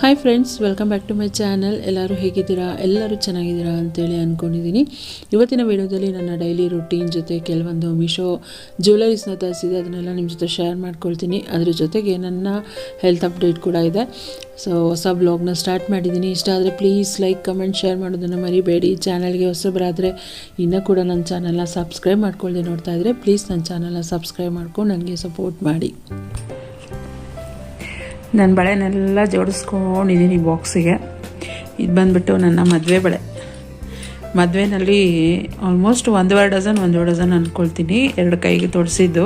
Hi friends welcome back to my channel ಎಲ್ಲರೂ ಹೇಗಿದ್ದೀರಾ? ಎಲ್ಲರೂ ಚೆನ್ನಾಗಿದ್ದೀರಾ ಅಂತೇಳಿ ಅಂದ್ಕೊಂಡಿದ್ದೀನಿ ಇವತ್ತಿನ ವಿಡಿಯೋದಲ್ಲಿ ನನ್ನ ಡೈಲಿ ರುಟೀನ್ ಜೊತೆ ಕೆಲವೊಂದು ಮಿಶೋ ಜ್ಯುವೆಲರೀಸ್ನ ತರಿಸಿದೆ ಅದನ್ನೆಲ್ಲ ನಿಮ್ಮ ಜೊತೆ ಶೇರ್ ಮಾಡ್ಕೊಳ್ತೀನಿ. ಅದ್ರ ಜೊತೆಗೆ ನನ್ನ ಹೆಲ್ತ್ ಅಪ್ಡೇಟ್ ಕೂಡ ಇದೆ. ಸೊ ಹೊಸ ಬ್ಲಾಗ್ನ ಸ್ಟಾರ್ಟ್ ಮಾಡಿದ್ದೀನಿ. ಇಷ್ಟ ಆದರೆ ಪ್ಲೀಸ್ ಲೈಕ್ ಕಮೆಂಟ್ ಶೇರ್ ಮಾಡೋದನ್ನು ಮರಿಬೇಡಿ. ಚಾನಲ್ಗೆ ಹೊಸಬರಾದರೆ ಇನ್ನೂ ಕೂಡ ನನ್ನ ಚಾನಲ್ನ ಸಬ್ಸ್ಕ್ರೈಬ್ ಮಾಡ್ಕೊಳ್ಳದೆ ನೋಡ್ತಾ ಇದ್ದರೆ ಪ್ಲೀಸ್ ನನ್ನ ಚಾನಲ್ನ ಸಬ್ಸ್ಕ್ರೈಬ್ ಮಾಡ್ಕೊಂಡು ನನಗೆ ಸಪೋರ್ಟ್ ಮಾಡಿ. ನನ್ನ ಬಳೆನೆಲ್ಲ ಜೋಡಿಸ್ಕೊಂಡಿದ್ದೀನಿ ಬಾಕ್ಸಿಗೆ. ಇದು ಬಂದ್ಬಿಟ್ಟು ನನ್ನ ಮದುವೆ ಬಳೆ. ಮದುವೆನಲ್ಲಿ ಆಲ್ಮೋಸ್ಟ್ ಒಂದೂವರೆ ಡಜನ್ ಒಂದೂವರೆ ಡಜನ್ ಅಂದ್ಕೊಳ್ತೀನಿ ಎರಡು ಕೈಗೆ ತೊಡಿಸಿದ್ದು.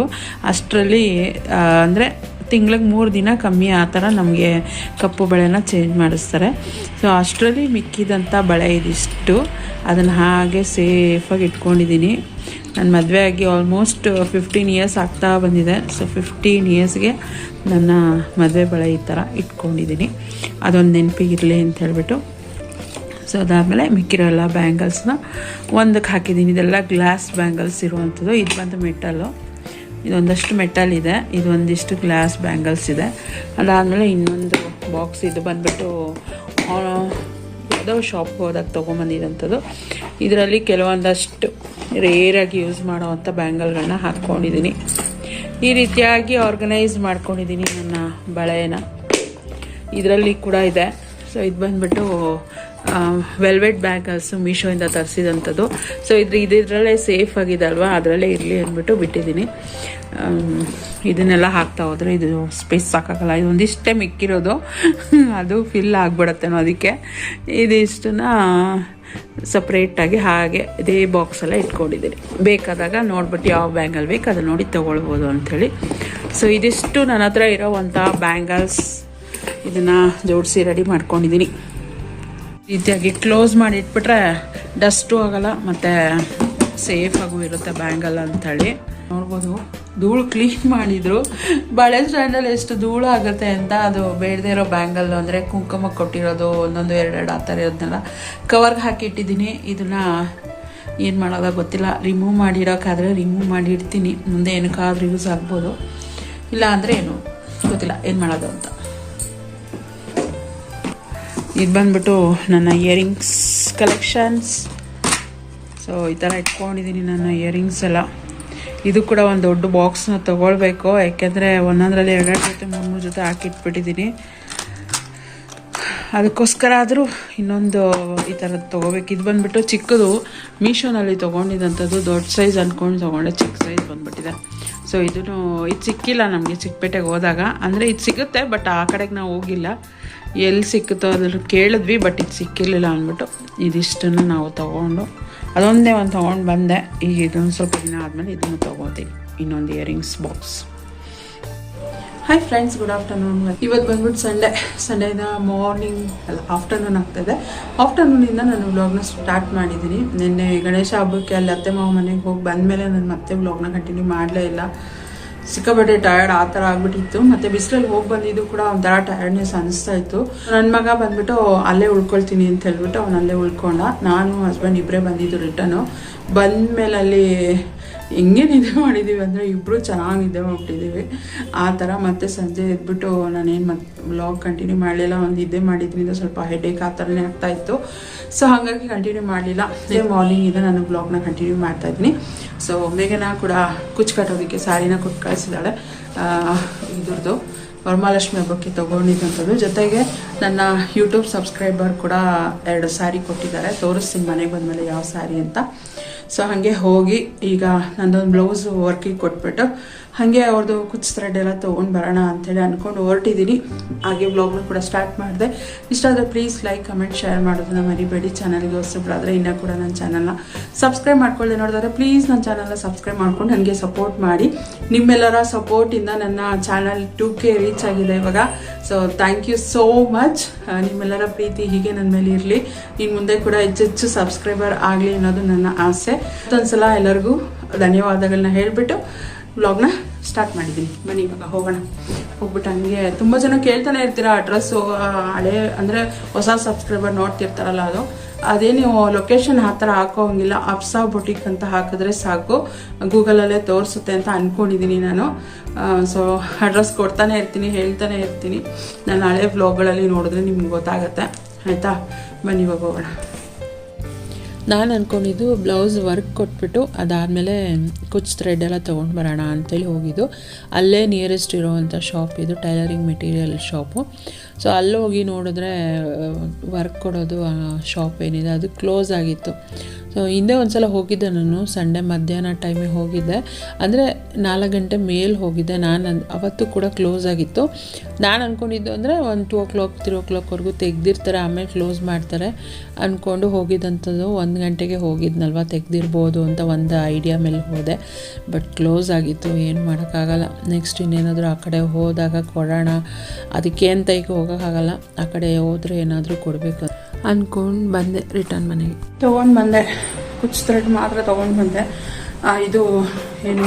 ಅಷ್ಟರಲ್ಲಿ ಅಂದರೆ ತಿಂಗ್ಳಿಗೆ ಮೂರು ದಿನ ಕಮ್ಮಿ ಆ ಥರ ನಮಗೆ ಕಪ್ಪು ಬಳೆನ ಚೇಂಜ್ ಮಾಡಿಸ್ತಾರೆ. ಸೊ ಅಷ್ಟರಲ್ಲಿ ಮಿಕ್ಕಿದಂಥ ಬಳೆ ಇದಿಷ್ಟು. ಅದನ್ನು ಹಾಗೆ ಸೇಫಾಗಿ ಇಟ್ಕೊಂಡಿದ್ದೀನಿ ನನ್ನ ಮದುವೆ ಆಗಿ ಆಲ್ಮೋಸ್ಟ್ ಫಿಫ್ಟೀನ್ ಇಯರ್ಸ್ ಆಗ್ತಾ ಬಂದಿದೆ. ಸೊ ಫಿಫ್ಟೀನ್ ಇಯರ್ಸ್ಗೆ ನನ್ನ ಮದುವೆ ಬಳೆ ಈ ಥರ ಇಟ್ಕೊಂಡಿದ್ದೀನಿ. ಅದೊಂದು ನೆನಪಿಗಿರಲಿ ಅಂತ ಹೇಳ್ಬಿಟ್ಟು. ಸೊ ಅದಾದಮೇಲೆ ಮಿಕ್ಕಿರೋ ಎಲ್ಲ ಬ್ಯಾಂಗಲ್ಸ್ನ ಒಂದಕ್ಕೆ ಹಾಕಿದ್ದೀನಿ. ಇದೆಲ್ಲ ಗ್ಲಾಸ್ ಬ್ಯಾಂಗಲ್ಸ್ ಇರುವಂಥದ್ದು. ಇದು ಬಂದು ಮೆಟಲ್ಲು ಇದೊಂದಷ್ಟು ಮೆಟಲ್ ಇದೆ. ಇದೊಂದಿಷ್ಟು ಗ್ಲಾಸ್ ಬ್ಯಾಂಗಲ್ಸ್ ಇದೆ. ಅದಾದಮೇಲೆ ಇನ್ನೊಂದು ಬಾಕ್ಸ್ ಇದು ಬಂದುಬಿಟ್ಟು ಯಾವುದೋ ಶಾಪ್ ಹೋದಾಗ ತೊಗೊಂಬಂದಿರೋಂಥದ್ದು. ಇದರಲ್ಲಿ ಕೆಲವೊಂದಷ್ಟು ರೇರಾಗಿ ಯೂಸ್ ಮಾಡೋವಂಥ ಬ್ಯಾಂಗಲ್ಗಳನ್ನ ಹಾಕ್ಕೊಂಡಿದ್ದೀನಿ ಈ ರೀತಿಯಾಗಿ ಆರ್ಗನೈಸ್ ಮಾಡ್ಕೊಂಡಿದ್ದೀನಿ ನನ್ನ ಬಳೆನ ಇದರಲ್ಲಿ ಕೂಡ ಇದೆ. ಸೊ ಇದು ಬಂದ್ಬಿಟ್ಟು ವೆಲ್ವೆಟ್ ಬ್ಯಾಗಲ್ಸು ಮೀಶೋಯಿಂದ ತರಿಸಿದಂಥದ್ದು. ಸೊ ಇದ್ರ ಇದರಲ್ಲೇ ಸೇಫ್ ಆಗಿದೆ ಅಲ್ವಾ ಅದರಲ್ಲೇ ಇರಲಿ ಅಂದ್ಬಿಟ್ಟು ಬಿಟ್ಟಿದ್ದೀನಿ. ಇದನ್ನೆಲ್ಲ ಹಾಕ್ತಾ ಹೋದರೆ ಇದು ಸ್ಪೇಸ್ ಸಾಕಾಗಲ್ಲ. ಇದು ಒಂದಿಷ್ಟೇ ಮಿಕ್ಕಿರೋದು. ಅದು ಫಿಲ್ ಆಗಿಬಿಡತ್ತೇನೋ ಅದಕ್ಕೆ. ಇದಿಷ್ಟನ್ನ ಸಪ್ರೇಟಾಗಿ ಹಾಗೆ ಇದೇ ಬಾಕ್ಸೆಲ್ಲ ಇಟ್ಕೊಂಡಿದ್ದೀನಿ. ಬೇಕಾದಾಗ ನೋಡ್ಬಿಟ್ಟು ಯಾವ ಬ್ಯಾಂಗಲ್ ಬೇಕು ಅದನ್ನು ನೋಡಿ ತೊಗೊಳ್ಬೋದು ಅಂಥೇಳಿ. ಸೊ ಇದಿಷ್ಟು ನನ್ನ ಹತ್ರ ಇರೋವಂಥ ಬ್ಯಾಂಗಲ್ಸ್ ಇದನ್ನು ಜೋಡಿಸಿ ರೆಡಿ ಮಾಡ್ಕೊಂಡಿದ್ದೀನಿ. ರೀತಿಯಾಗಿ ಕ್ಲೋಸ್ ಮಾಡಿ ಇಟ್ಬಿಟ್ರೆ ಡಸ್ಟು ಆಗಲ್ಲ, ಮತ್ತು ಸೇಫಾಗೂ ಇರುತ್ತೆ ಬ್ಯಾಂಗಲ್ ಅಂಥೇಳಿ ನೋಡ್ಬೋದು, ಧೂಳು ಕ್ಲೀನ್ ಮಾಡಿದ್ರು. ಬಳೆ ಸ್ಟ್ಯಾಂಡಲ್ಲಿ ಎಷ್ಟು ಧೂಳು ಆಗುತ್ತೆ ಅಂತ ಅದು ಬೇಡದೇ ಇರೋ ಬ್ಯಾಂಗಲ್, ಅಂದರೆ ಕುಂಕುಮ ಕೊಟ್ಟಿರೋದು, ಒಂದೊಂದು ಎರಡೆರಡು ಆ ಥರ ಇರೋದನ್ನೆಲ್ಲ ಕವರ್ಗೆ ಹಾಕಿಟ್ಟಿದ್ದೀನಿ ಇದನ್ನು ಏನು ಮಾಡೋದ ಗೊತ್ತಿಲ್ಲ. ರಿಮೂವ್ ಮಾಡಿಡೋಕ್ಕಾದರೆ ರಿಮೂವ್ ಮಾಡಿ ಇಡ್ತೀನಿ ಮುಂದೆ ಏನಕ್ಕಾದ್ರೂ ಯೂಸ್ ಆಗ್ಬೋದು. ಇಲ್ಲ ಅಂದರೆ ಏನು ಗೊತ್ತಿಲ್ಲ, ಏನು ಮಾಡೋದು ಅಂತ. ಇದು ಬಂದ್ಬಿಟ್ಟು ನನ್ನ ಇಯರಿಂಗ್ಸ್ ಕಲೆಕ್ಷನ್ಸ್ ಸೊ ಈ ಥರ ಇಟ್ಕೊಂಡಿದ್ದೀನಿ ನನ್ನ ಇಯರಿಂಗ್ಸ್ ಎಲ್ಲ. ಇದು ಕೂಡ ಒಂದು ದೊಡ್ಡ ಬಾಕ್ಸ್ನ ತೊಗೊಳ್ಬೇಕು. ಯಾಕೆಂದರೆ ಒಂದೊಂದರಲ್ಲಿ ಎರಡೆರಡು ಜೊತೆ ಮೂರು ಮೂರು ಜೊತೆ ಹಾಕಿಟ್ಬಿಟ್ಟಿದ್ದೀನಿ ಅದಕ್ಕೋಸ್ಕರ ಆದರೂ ಇನ್ನೊಂದು ಈ ಥರದ್ದು ತೊಗೋಬೇಕು. ಇದು ಬಂದುಬಿಟ್ಟು ಚಿಕ್ಕದು. ಮೀಶೋನಲ್ಲಿ ತೊಗೊಂಡಿದ್ದಂಥದ್ದು ದೊಡ್ಡ ಸೈಜ್ ಅಂದ್ಕೊಂಡು ತೊಗೊಂಡೆ. ಚಿಕ್ಕ ಸೈಜ್ ಬಂದುಬಿಟ್ಟಿದೆ. ಸೊ ಇದೂ ಇದು ಸಿಕ್ಕಿಲ್ಲ ನಮಗೆ ಚಿಕ್ಕಪೇಟೆಗೆ ಹೋದಾಗ. ಅಂದರೆ ಇದು ಸಿಗುತ್ತೆ ಬಟ್ ಆ ಕಡೆಗೆ ನಾವು ಹೋಗಿಲ್ಲ. ಎಲ್ಲಿ ಸಿಕ್ಕುತ್ತೋ ಅದ್ರ ಕೇಳಿದ್ವಿ ಬಟ್ ಇದು ಸಿಕ್ಕಿರಲಿಲ್ಲ ಅಂದ್ಬಿಟ್ಟು ಇದಿಷ್ಟನ್ನು ನಾವು ತೊಗೊಂಡು, ಅದೊಂದೇ ಒಂದು ತೊಗೊಂಡು ಬಂದೆ. ಈಗ ಇದೊಂದು ಸ್ವಲ್ಪ ದಿನ ಆದಮೇಲೆ ಇದನ್ನು ತೊಗೋತೀನಿ, ಇನ್ನೊಂದು earrings box hi friends good afternoon ಇವತ್ತು ಬಂದ್ಬಿಟ್ಟು ಸಂಡೇ ಸಂಡೇನ ಮಾರ್ನಿಂಗ್ ಅಲ್ಲ ಆಫ್ಟರ್ನೂನ್ ಆಗ್ತಾಯಿದೆ ಆಫ್ಟರ್ನೂನಿಂದ ನಾನು ವ್ಲಾಗ್ನ ಸ್ಟಾರ್ಟ್ ಮಾಡಿದ್ದೀನಿ. ನಿನ್ನೆ ಗಣೇಶ ಹಬ್ಬಕ್ಕೆ ಅಲ್ಲಿ ಅತ್ತೆ ಮಾವ ಮನೆಗೆ ಹೋಗಿ ಬಂದಮೇಲೆ ನಾನು ಮತ್ತೆ ವ್ಲಾಗ್ನ ಕಂಟಿನ್ಯೂ ಮಾಡಲೇ ಇಲ್ಲ. ಸಿಕ್ಕಾಪಟ್ಟೆ ಟಯರ್ಡ್ ಆ ಥರ ಆಗ್ಬಿಟ್ಟಿತ್ತು. ಮತ್ತು ಬಿಸಿಲಲ್ಲಿ ಹೋಗಿ ಬಂದಿದ್ದು ಕೂಡ ಒಂಥರ ಟಯರ್ಡ್ನೆಸ್ ಅನಿಸ್ತಾ ಇತ್ತು. ನನ್ನ ಮಗ ಬಂದ್ಬಿಟ್ಟು, ಅಲ್ಲೇ ಉಳ್ಕೊಳ್ತೀನಿ ಅಂತ ಹೇಳ್ಬಿಟ್ಟು ಅವನು ಅಲ್ಲೇ ಉಳ್ಕೊಂಡ. ನಾನು ಹಸ್ಬೆಂಡ್ ಇಬ್ಬರೇ ಬಂದಿದ್ದು ರಿಟರ್ನು ಬಂದಮೇಲೆ ಅಲ್ಲಿ ಹೆಂಗೆ ನಿದ್ದೆ ಮಾಡಿದ್ದೀವಿ ಅಂದರೆ ಇಬ್ಬರು ಚೆನ್ನಾಗಿ ನಿದ್ದೆ ಮಾಡ್ಬಿಟ್ಟಿದ್ದೀವಿ ಆ ಥರ ಮತ್ತೆ ಸಂಜೆ ಎದ್ಬಿಟ್ಟು ನಾನೇನು ಮತ್ತೆ ಬ್ಲಾಗ್ ಕಂಟಿನ್ಯೂ ಮಾಡಲಿಲ್ಲ. ಒಂದು ನಿದ್ದೆ ಮಾಡಿದ್ರಿಂದ ಸ್ವಲ್ಪ ಹೆಡೇಕ್ ಆ ಥರನೇ ಆಗ್ತಾಯಿತ್ತು ಸೊ ಹಾಗಾಗಿ ಕಂಟಿನ್ಯೂ ಮಾಡಲಿಲ್ಲ. ಇದೇ ಇದೆ ನಾನು ಬ್ಲಾಗ್ನ ಕಂಟಿನ್ಯೂ ಮಾಡ್ತಾ ಇದ್ದೀನಿ. ಸೊ ಮೇಘನ ಕೂಡ ಕುಚ್ಚು ಕಟ್ಟೋದಕ್ಕೆ ಸ್ಯಾರಿನ ಕೊಟ್ಟು ಕಳಿಸಿದ್ದಾಳೆ. ಇದ್ರದ್ದು ವರಮಹಾಲಕ್ಷ್ಮಿ ಹಬ್ಬಕ್ಕೆ ತೊಗೊಂಡಿದ್ದಂಥದ್ದು. ಜೊತೆಗೆ ನನ್ನ ಯೂಟ್ಯೂಬ್ ಸಬ್ಸ್ಕ್ರೈಬರ್ ಕೂಡ ಎರಡು ಸ್ಯಾರಿ ಕೊಟ್ಟಿದ್ದಾರೆ. ತೋರಿಸ್ತೀನಿ ಮನೆಗೆ ಬಂದಮೇಲೆ ಯಾವ ಸ್ಯಾರಿ ಅಂತ. ಸೊ ಹಾಗೆ ಹೋಗಿ ಈಗ ನಂದೊಂದು ಬ್ಲೌಸ್ ವರ್ಕಿಗೆ ಕೊಟ್ಬಿಟ್ಟು ಹಾಗೆ ಅವ್ರದ್ದು ಕುಚ್ ಥ್ರೆಡ್ ಎಲ್ಲ ತೊಗೊಂಡು ಬರೋಣ ಅಂಥೇಳಿ ಅಂದ್ಕೊಂಡು ಹೊರಟಿದ್ದೀನಿ ಹಾಗೆ ಬ್ಲಾಗ್ನ ಕೂಡ ಸ್ಟಾರ್ಟ್ ಮಾಡಿದೆ. ಇಷ್ಟ ಆದರೆ ಪ್ಲೀಸ್ ಲೈಕ್ ಕಮೆಂಟ್ ಶೇರ್ ಮಾಡೋದನ್ನ ಮರಿಬೇಡಿ. ಚಾನಲ್ಗೆ ಹೊಸಬ್ರಾದರೆ ಇನ್ನೂ ಕೂಡ ನನ್ನ ಚಾನಲ್ನ ಸಬ್ಸ್ಕ್ರೈಬ್ ಮಾಡ್ಕೊಳ್ಳದೆ ನೋಡಿದ್ರೆ ಪ್ಲೀಸ್ ನನ್ನ ಚಾನಲ್ನ ಸಬ್ಸ್ಕ್ರೈಬ್ ಮಾಡ್ಕೊಂಡು ನನಗೆ ಸಪೋರ್ಟ್ ಮಾಡಿ. ನಿಮ್ಮೆಲ್ಲರ ಸಪೋರ್ಟಿಂದ ನನ್ನ ಚಾನಲ್ ಟು ಕೆ ರೀಚ್ ಆಗಿದೆ ಇವಾಗ. So thank you so much ನಿಮ್ಮೆಲ್ಲರ ಪ್ರೀತಿ ಹೀಗೆ ನನ್ನ ಮೇಲೆ ಇರಲಿ. ಇನ್ನು ಮುಂದೆ ಕೂಡ ಹೆಚ್ಚೆಚ್ಚು ಸಬ್ಸ್ಕ್ರೈಬರ್ ಆಗಲಿ ಅನ್ನೋದು ನನ್ನ ಆಸೆ. ಮತ್ತೊಂದ್ಸಲ ಎಲ್ಲರಿಗೂ ಧನ್ಯವಾದಗಳನ್ನ ಹೇಳಿಬಿಟ್ಟು ವ್ಲಾಗ್ನ ಸ್ಟಾರ್ಟ್ ಮಾಡಿದ್ದೀನಿ ಬನ್ನಿ, ಇವಾಗ ಹೋಗೋಣ. ಹೋಗ್ಬಿಟ್ಟು ಹಂಗೆ ತುಂಬ ಜನ ಕೇಳ್ತಾನೆ ಇರ್ತೀರ ಅಡ್ರೆಸ್ಸು ಹಳೆ, ಅಂದರೆ ಹೊಸ ಸಬ್ಸ್ಕ್ರೈಬರ್ ನೋಡ್ತಿರ್ತಾರಲ್ಲ ಅದು. ಅದೇ ನೀವು ಲೊಕೇಶನ್ ಆ ಥರ ಹಾಕೋಂಗಿಲ್ಲ. ಅಪ್ಸಾ ಬುಟಿಕ್ ಅಂತ ಹಾಕಿದ್ರೆ ಸಾಕು. ಗೂಗಲಲ್ಲೇ ತೋರಿಸುತ್ತೆ ಅಂತ ಅಂದ್ಕೊಂಡಿದ್ದೀನಿ ನಾನು. ಸೊ ಅಡ್ರೆಸ್ ಕೊಡ್ತಾನೆ ಇರ್ತೀನಿ, ಹೇಳ್ತಾನೆ ಇರ್ತೀನಿ. ನಾನು ಹಳೆ ವ್ಲಾಗ್ಗಳಲ್ಲಿ ನೋಡಿದ್ರೆ ನಿಮ್ಗೆ ಗೊತ್ತಾಗತ್ತೆ. ಆಯಿತಾ? ಬನ್ನಿ, ಇವಾಗ ಹೋಗೋಣ. ನಾನು ಅಂದ್ಕೊಂಡಿದ್ದು ಬ್ಲೌಸ್ ವರ್ಕ್ ಕೊಟ್ಬಿಟ್ಟು ಅದಾದಮೇಲೆ ಕುಚ್ ಥ್ರೆಡ್ ಎಲ್ಲ ತೊಗೊಂಡು ಬರೋಣ ಅಂತೇಳಿ ಹೋಗಿದ್ದು. ಅಲ್ಲೇ ನಿಯರೆಸ್ಟ್ ಇರೋವಂಥ ಶಾಪ್ ಇದು ಟೈಲರಿಂಗ್ ಮೆಟೀರಿಯಲ್ ಶಾಪು ಸೊ ಅಲ್ಲಿ ಹೋಗಿ ನೋಡಿದ್ರೆ ವರ್ಕ್ ಕೊಡೋದು ಶಾಪ್ ಏನಿದೆ, ಅದು ಕ್ಲೋಸ್ ಆಗಿತ್ತು. ಸೊ ಹಿಂದೆ ಒಂದು ಸಲ ಹೋಗಿದ್ದೆ ನಾನು ಸಂಡೇ ಮಧ್ಯಾಹ್ನ ಟೈಮಿಗೆ ಹೋಗಿದ್ದೆ. ಅಂದರೆ, ನಾಲ್ಕು ಗಂಟೆ ಮೇಲೆ ಹೋಗಿದ್ದೆ. ನಾನು ಅವತ್ತು ಕೂಡ ಕ್ಲೋಸ್ ಆಗಿತ್ತು. ನಾನು ಅಂದ್ಕೊಂಡಿದ್ದು ಅಂದರೆ, ಒಂದು ಟೂ ಓ ಕ್ಲಾಕ್ ತ್ರೀ ಓ ಕ್ಲಾಕ್ವರೆಗೂ ತೆಗ್ದಿರ್ತಾರೆ, ಆಮೇಲೆ ಕ್ಲೋಸ್ ಮಾಡ್ತಾರೆ. ಅಂದ್ಕೊಂಡು ಹೋಗಿದ್ದಂಥದ್ದು, ಒಂದು ಗಂಟೆಗೆ ಹೋಗಿದ್ನಲ್ವ, ತೆಗ್ದಿರ್ಬೋದು ಅಂತ ಒಂದು ಐಡಿಯಾ ಮೇಲೆ ಹೋದೆ. ಬಟ್ ಕ್ಲೋಸ್ ಆಗಿತ್ತು, ಏನು ಮಾಡೋಕ್ಕಾಗಲ್ಲ. ನೆಕ್ಸ್ಟ್ ಇನ್ನೇನಾದರೂ ಆ ಕಡೆ ಹೋದಾಗ ಕೊಡೋಣ ಅದಕ್ಕೆ ಅಂತ ಈಗ ಹೋಗೋಕ್ಕಾಗಲ್ಲ ಆ ಕಡೆ ಹೋದ್ರೆ ಏನಾದರೂ ಕೊಡಬೇಕು ಅಂದ್ಕೊಂಡು ಬಂದೆ ರಿಟರ್ನ್ ಮನೆಗೆ. ತೊಗೊಂಡು ಬಂದೆ. ಕುಚ್ ಥ್ರೆಡ್ ಮಾತ್ರ ತೊಗೊಂಡು ಬಂದೆ. ಇದು ಏನು?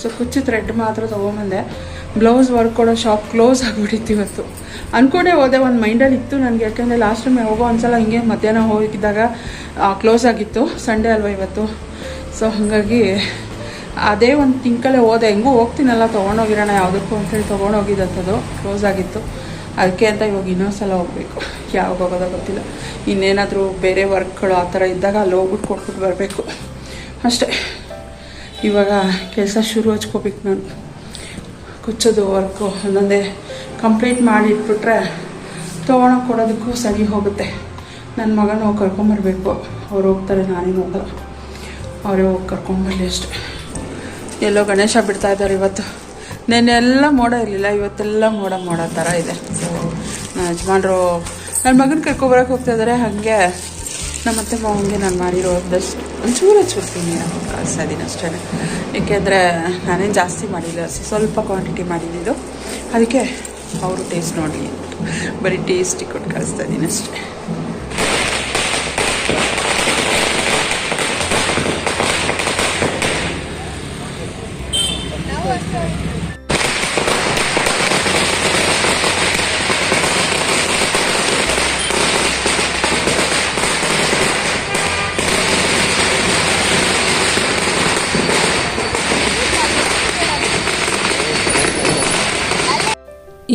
ಸೊ ಕುಚ್ಚು ಥ್ರೆಡ್ ಮಾತ್ರ ತೊಗೊಂಬಂದೆ ಬ್ಲೌಸ್ ವರ್ಕ್ ಕೊಡೋ ಶಾಪ್ ಕ್ಲೋಸ್ ಆಗಿಬಿಟ್ಟಿತ್ತು ಇವತ್ತು. ಅಂದ್ಕೊಂಡೇ ಹೋದೆ, ಒಂದು ಮೈಂಡಲ್ಲಿ ಇತ್ತು ನನಗೆ. ಯಾಕೆಂದರೆ ಲಾಸ್ಟ್ ಟೈಮ್ ಹೋಗೋ ಒಂದ್ಸಲ ಹಿಂಗೆ ಮಧ್ಯಾಹ್ನ ಹೋಗಿದ್ದಾಗ ಕ್ಲೋಸ್ ಆಗಿತ್ತು. ಸಂಡೇ ಅಲ್ವಾ ಇವತ್ತು? ಸೊ ಹಾಗಾಗಿ ಅದೇ ಒಂದು ತಿಂಕಲ್ಲೇ ಹೋದೆ. ಹೆಂಗೂ ಹೋಗ್ತೀನಲ್ಲ, ತೊಗೊಂಡೋಗಿರೋಣ ಯಾವುದಕ್ಕೂ ಅಂತೇಳಿ ತೊಗೊಂಡೋಗಿದ್ದಂಥದ್ದು ಕ್ಲೋಸ್ ಆಗಿತ್ತು. ಅದಕ್ಕೆ ಅಂತ ಇವಾಗ ಇನ್ನೊಂದು ಸಲ ಹೋಗಬೇಕು. ಯಾವಾಗ ಹೋಗೋದೋ ಗೊತ್ತಿಲ್ಲ. ಇನ್ನೇನಾದರೂ ಬೇರೆ ವರ್ಕ್ಗಳು ಆ ಥರ ಇದ್ದಾಗ ಅಲ್ಲಿ ಹೋಗ್ಬಿಟ್ಟು ಕೊಟ್ಬಿಟ್ಟು ಬರಬೇಕು. ಅಷ್ಟೇ. ಇವಾಗ ಕೆಲಸ ಶುರು ಹಚ್ಕೋಬೇಕು ನಾನು. ಕುಚ್ಚೋದು ವರ್ಕು ಒಂದೊಂದೇ ಕಂಪ್ಲೀಟ್ ಮಾಡಿಟ್ಬಿಟ್ರೆ ಕೊಡೋದಕ್ಕೂ ಸರಿ ಹೋಗುತ್ತೆ. ನನ್ನ ಮಗನೂ ಕರ್ಕೊಂಬರ್ಬೇಕು. ಅವ್ರು ಹೋಗ್ತಾರೆ, ನಾನೇನು ಹೋಗಲ್ಲ. ಅವರೇ ಹೋಗಿ ಕರ್ಕೊಂಬರಲಿ ಅಷ್ಟೆ. ಎಲ್ಲೋ ಗಣೇಶ ಬಿಡ್ತಾ ಇದ್ದಾರೆ ಇವತ್ತು. ನೆನ್ನೆಲ್ಲ ಮೋಡ ಇರಲಿಲ್ಲ, ಇವತ್ತೆಲ್ಲ ಮೋಡ ಮೋಡ ಥರ ಇದೆ. ಸೊ ನಮ್ಮ ಯಜಮಾನ್ರು ನನ್ನ ಮಗನ ಕರ್ಕೊಬರಕ್ಕೆ ಹೋಗ್ತಾ ಇದ್ದಾರೆ ಹಾಗೆ ನಮ್ಮ ಅತ್ತೆ ಮಾವನಿಗೆ ನಾನು ಮಾಡಿರೋ ಒಂದಷ್ಟು ಒಂಚೂರು ಹಚ್ಬಿಡ್ತೀನಿ ಕಳಿಸ್ತಾ ಇದ್ದೀನಿ ಅಷ್ಟೇ. ಏಕೆಂದರೆ ನಾನೇನು ಜಾಸ್ತಿ ಮಾಡಿಲ್ಲ, ಸ್ವಲ್ಪ ಕ್ವಾಂಟಿಟಿ ಮಾಡಿದ್ದು ಅದಕ್ಕೆ ಅವರು ಟೇಸ್ಟ್ ನೋಡಿ ಬರೀ ಟೇಸ್ಟಿ ಕೊಟ್ಟು ಕಳಿಸ್ತಾ ಇದ್ದೀನಿ ಅಷ್ಟೇ.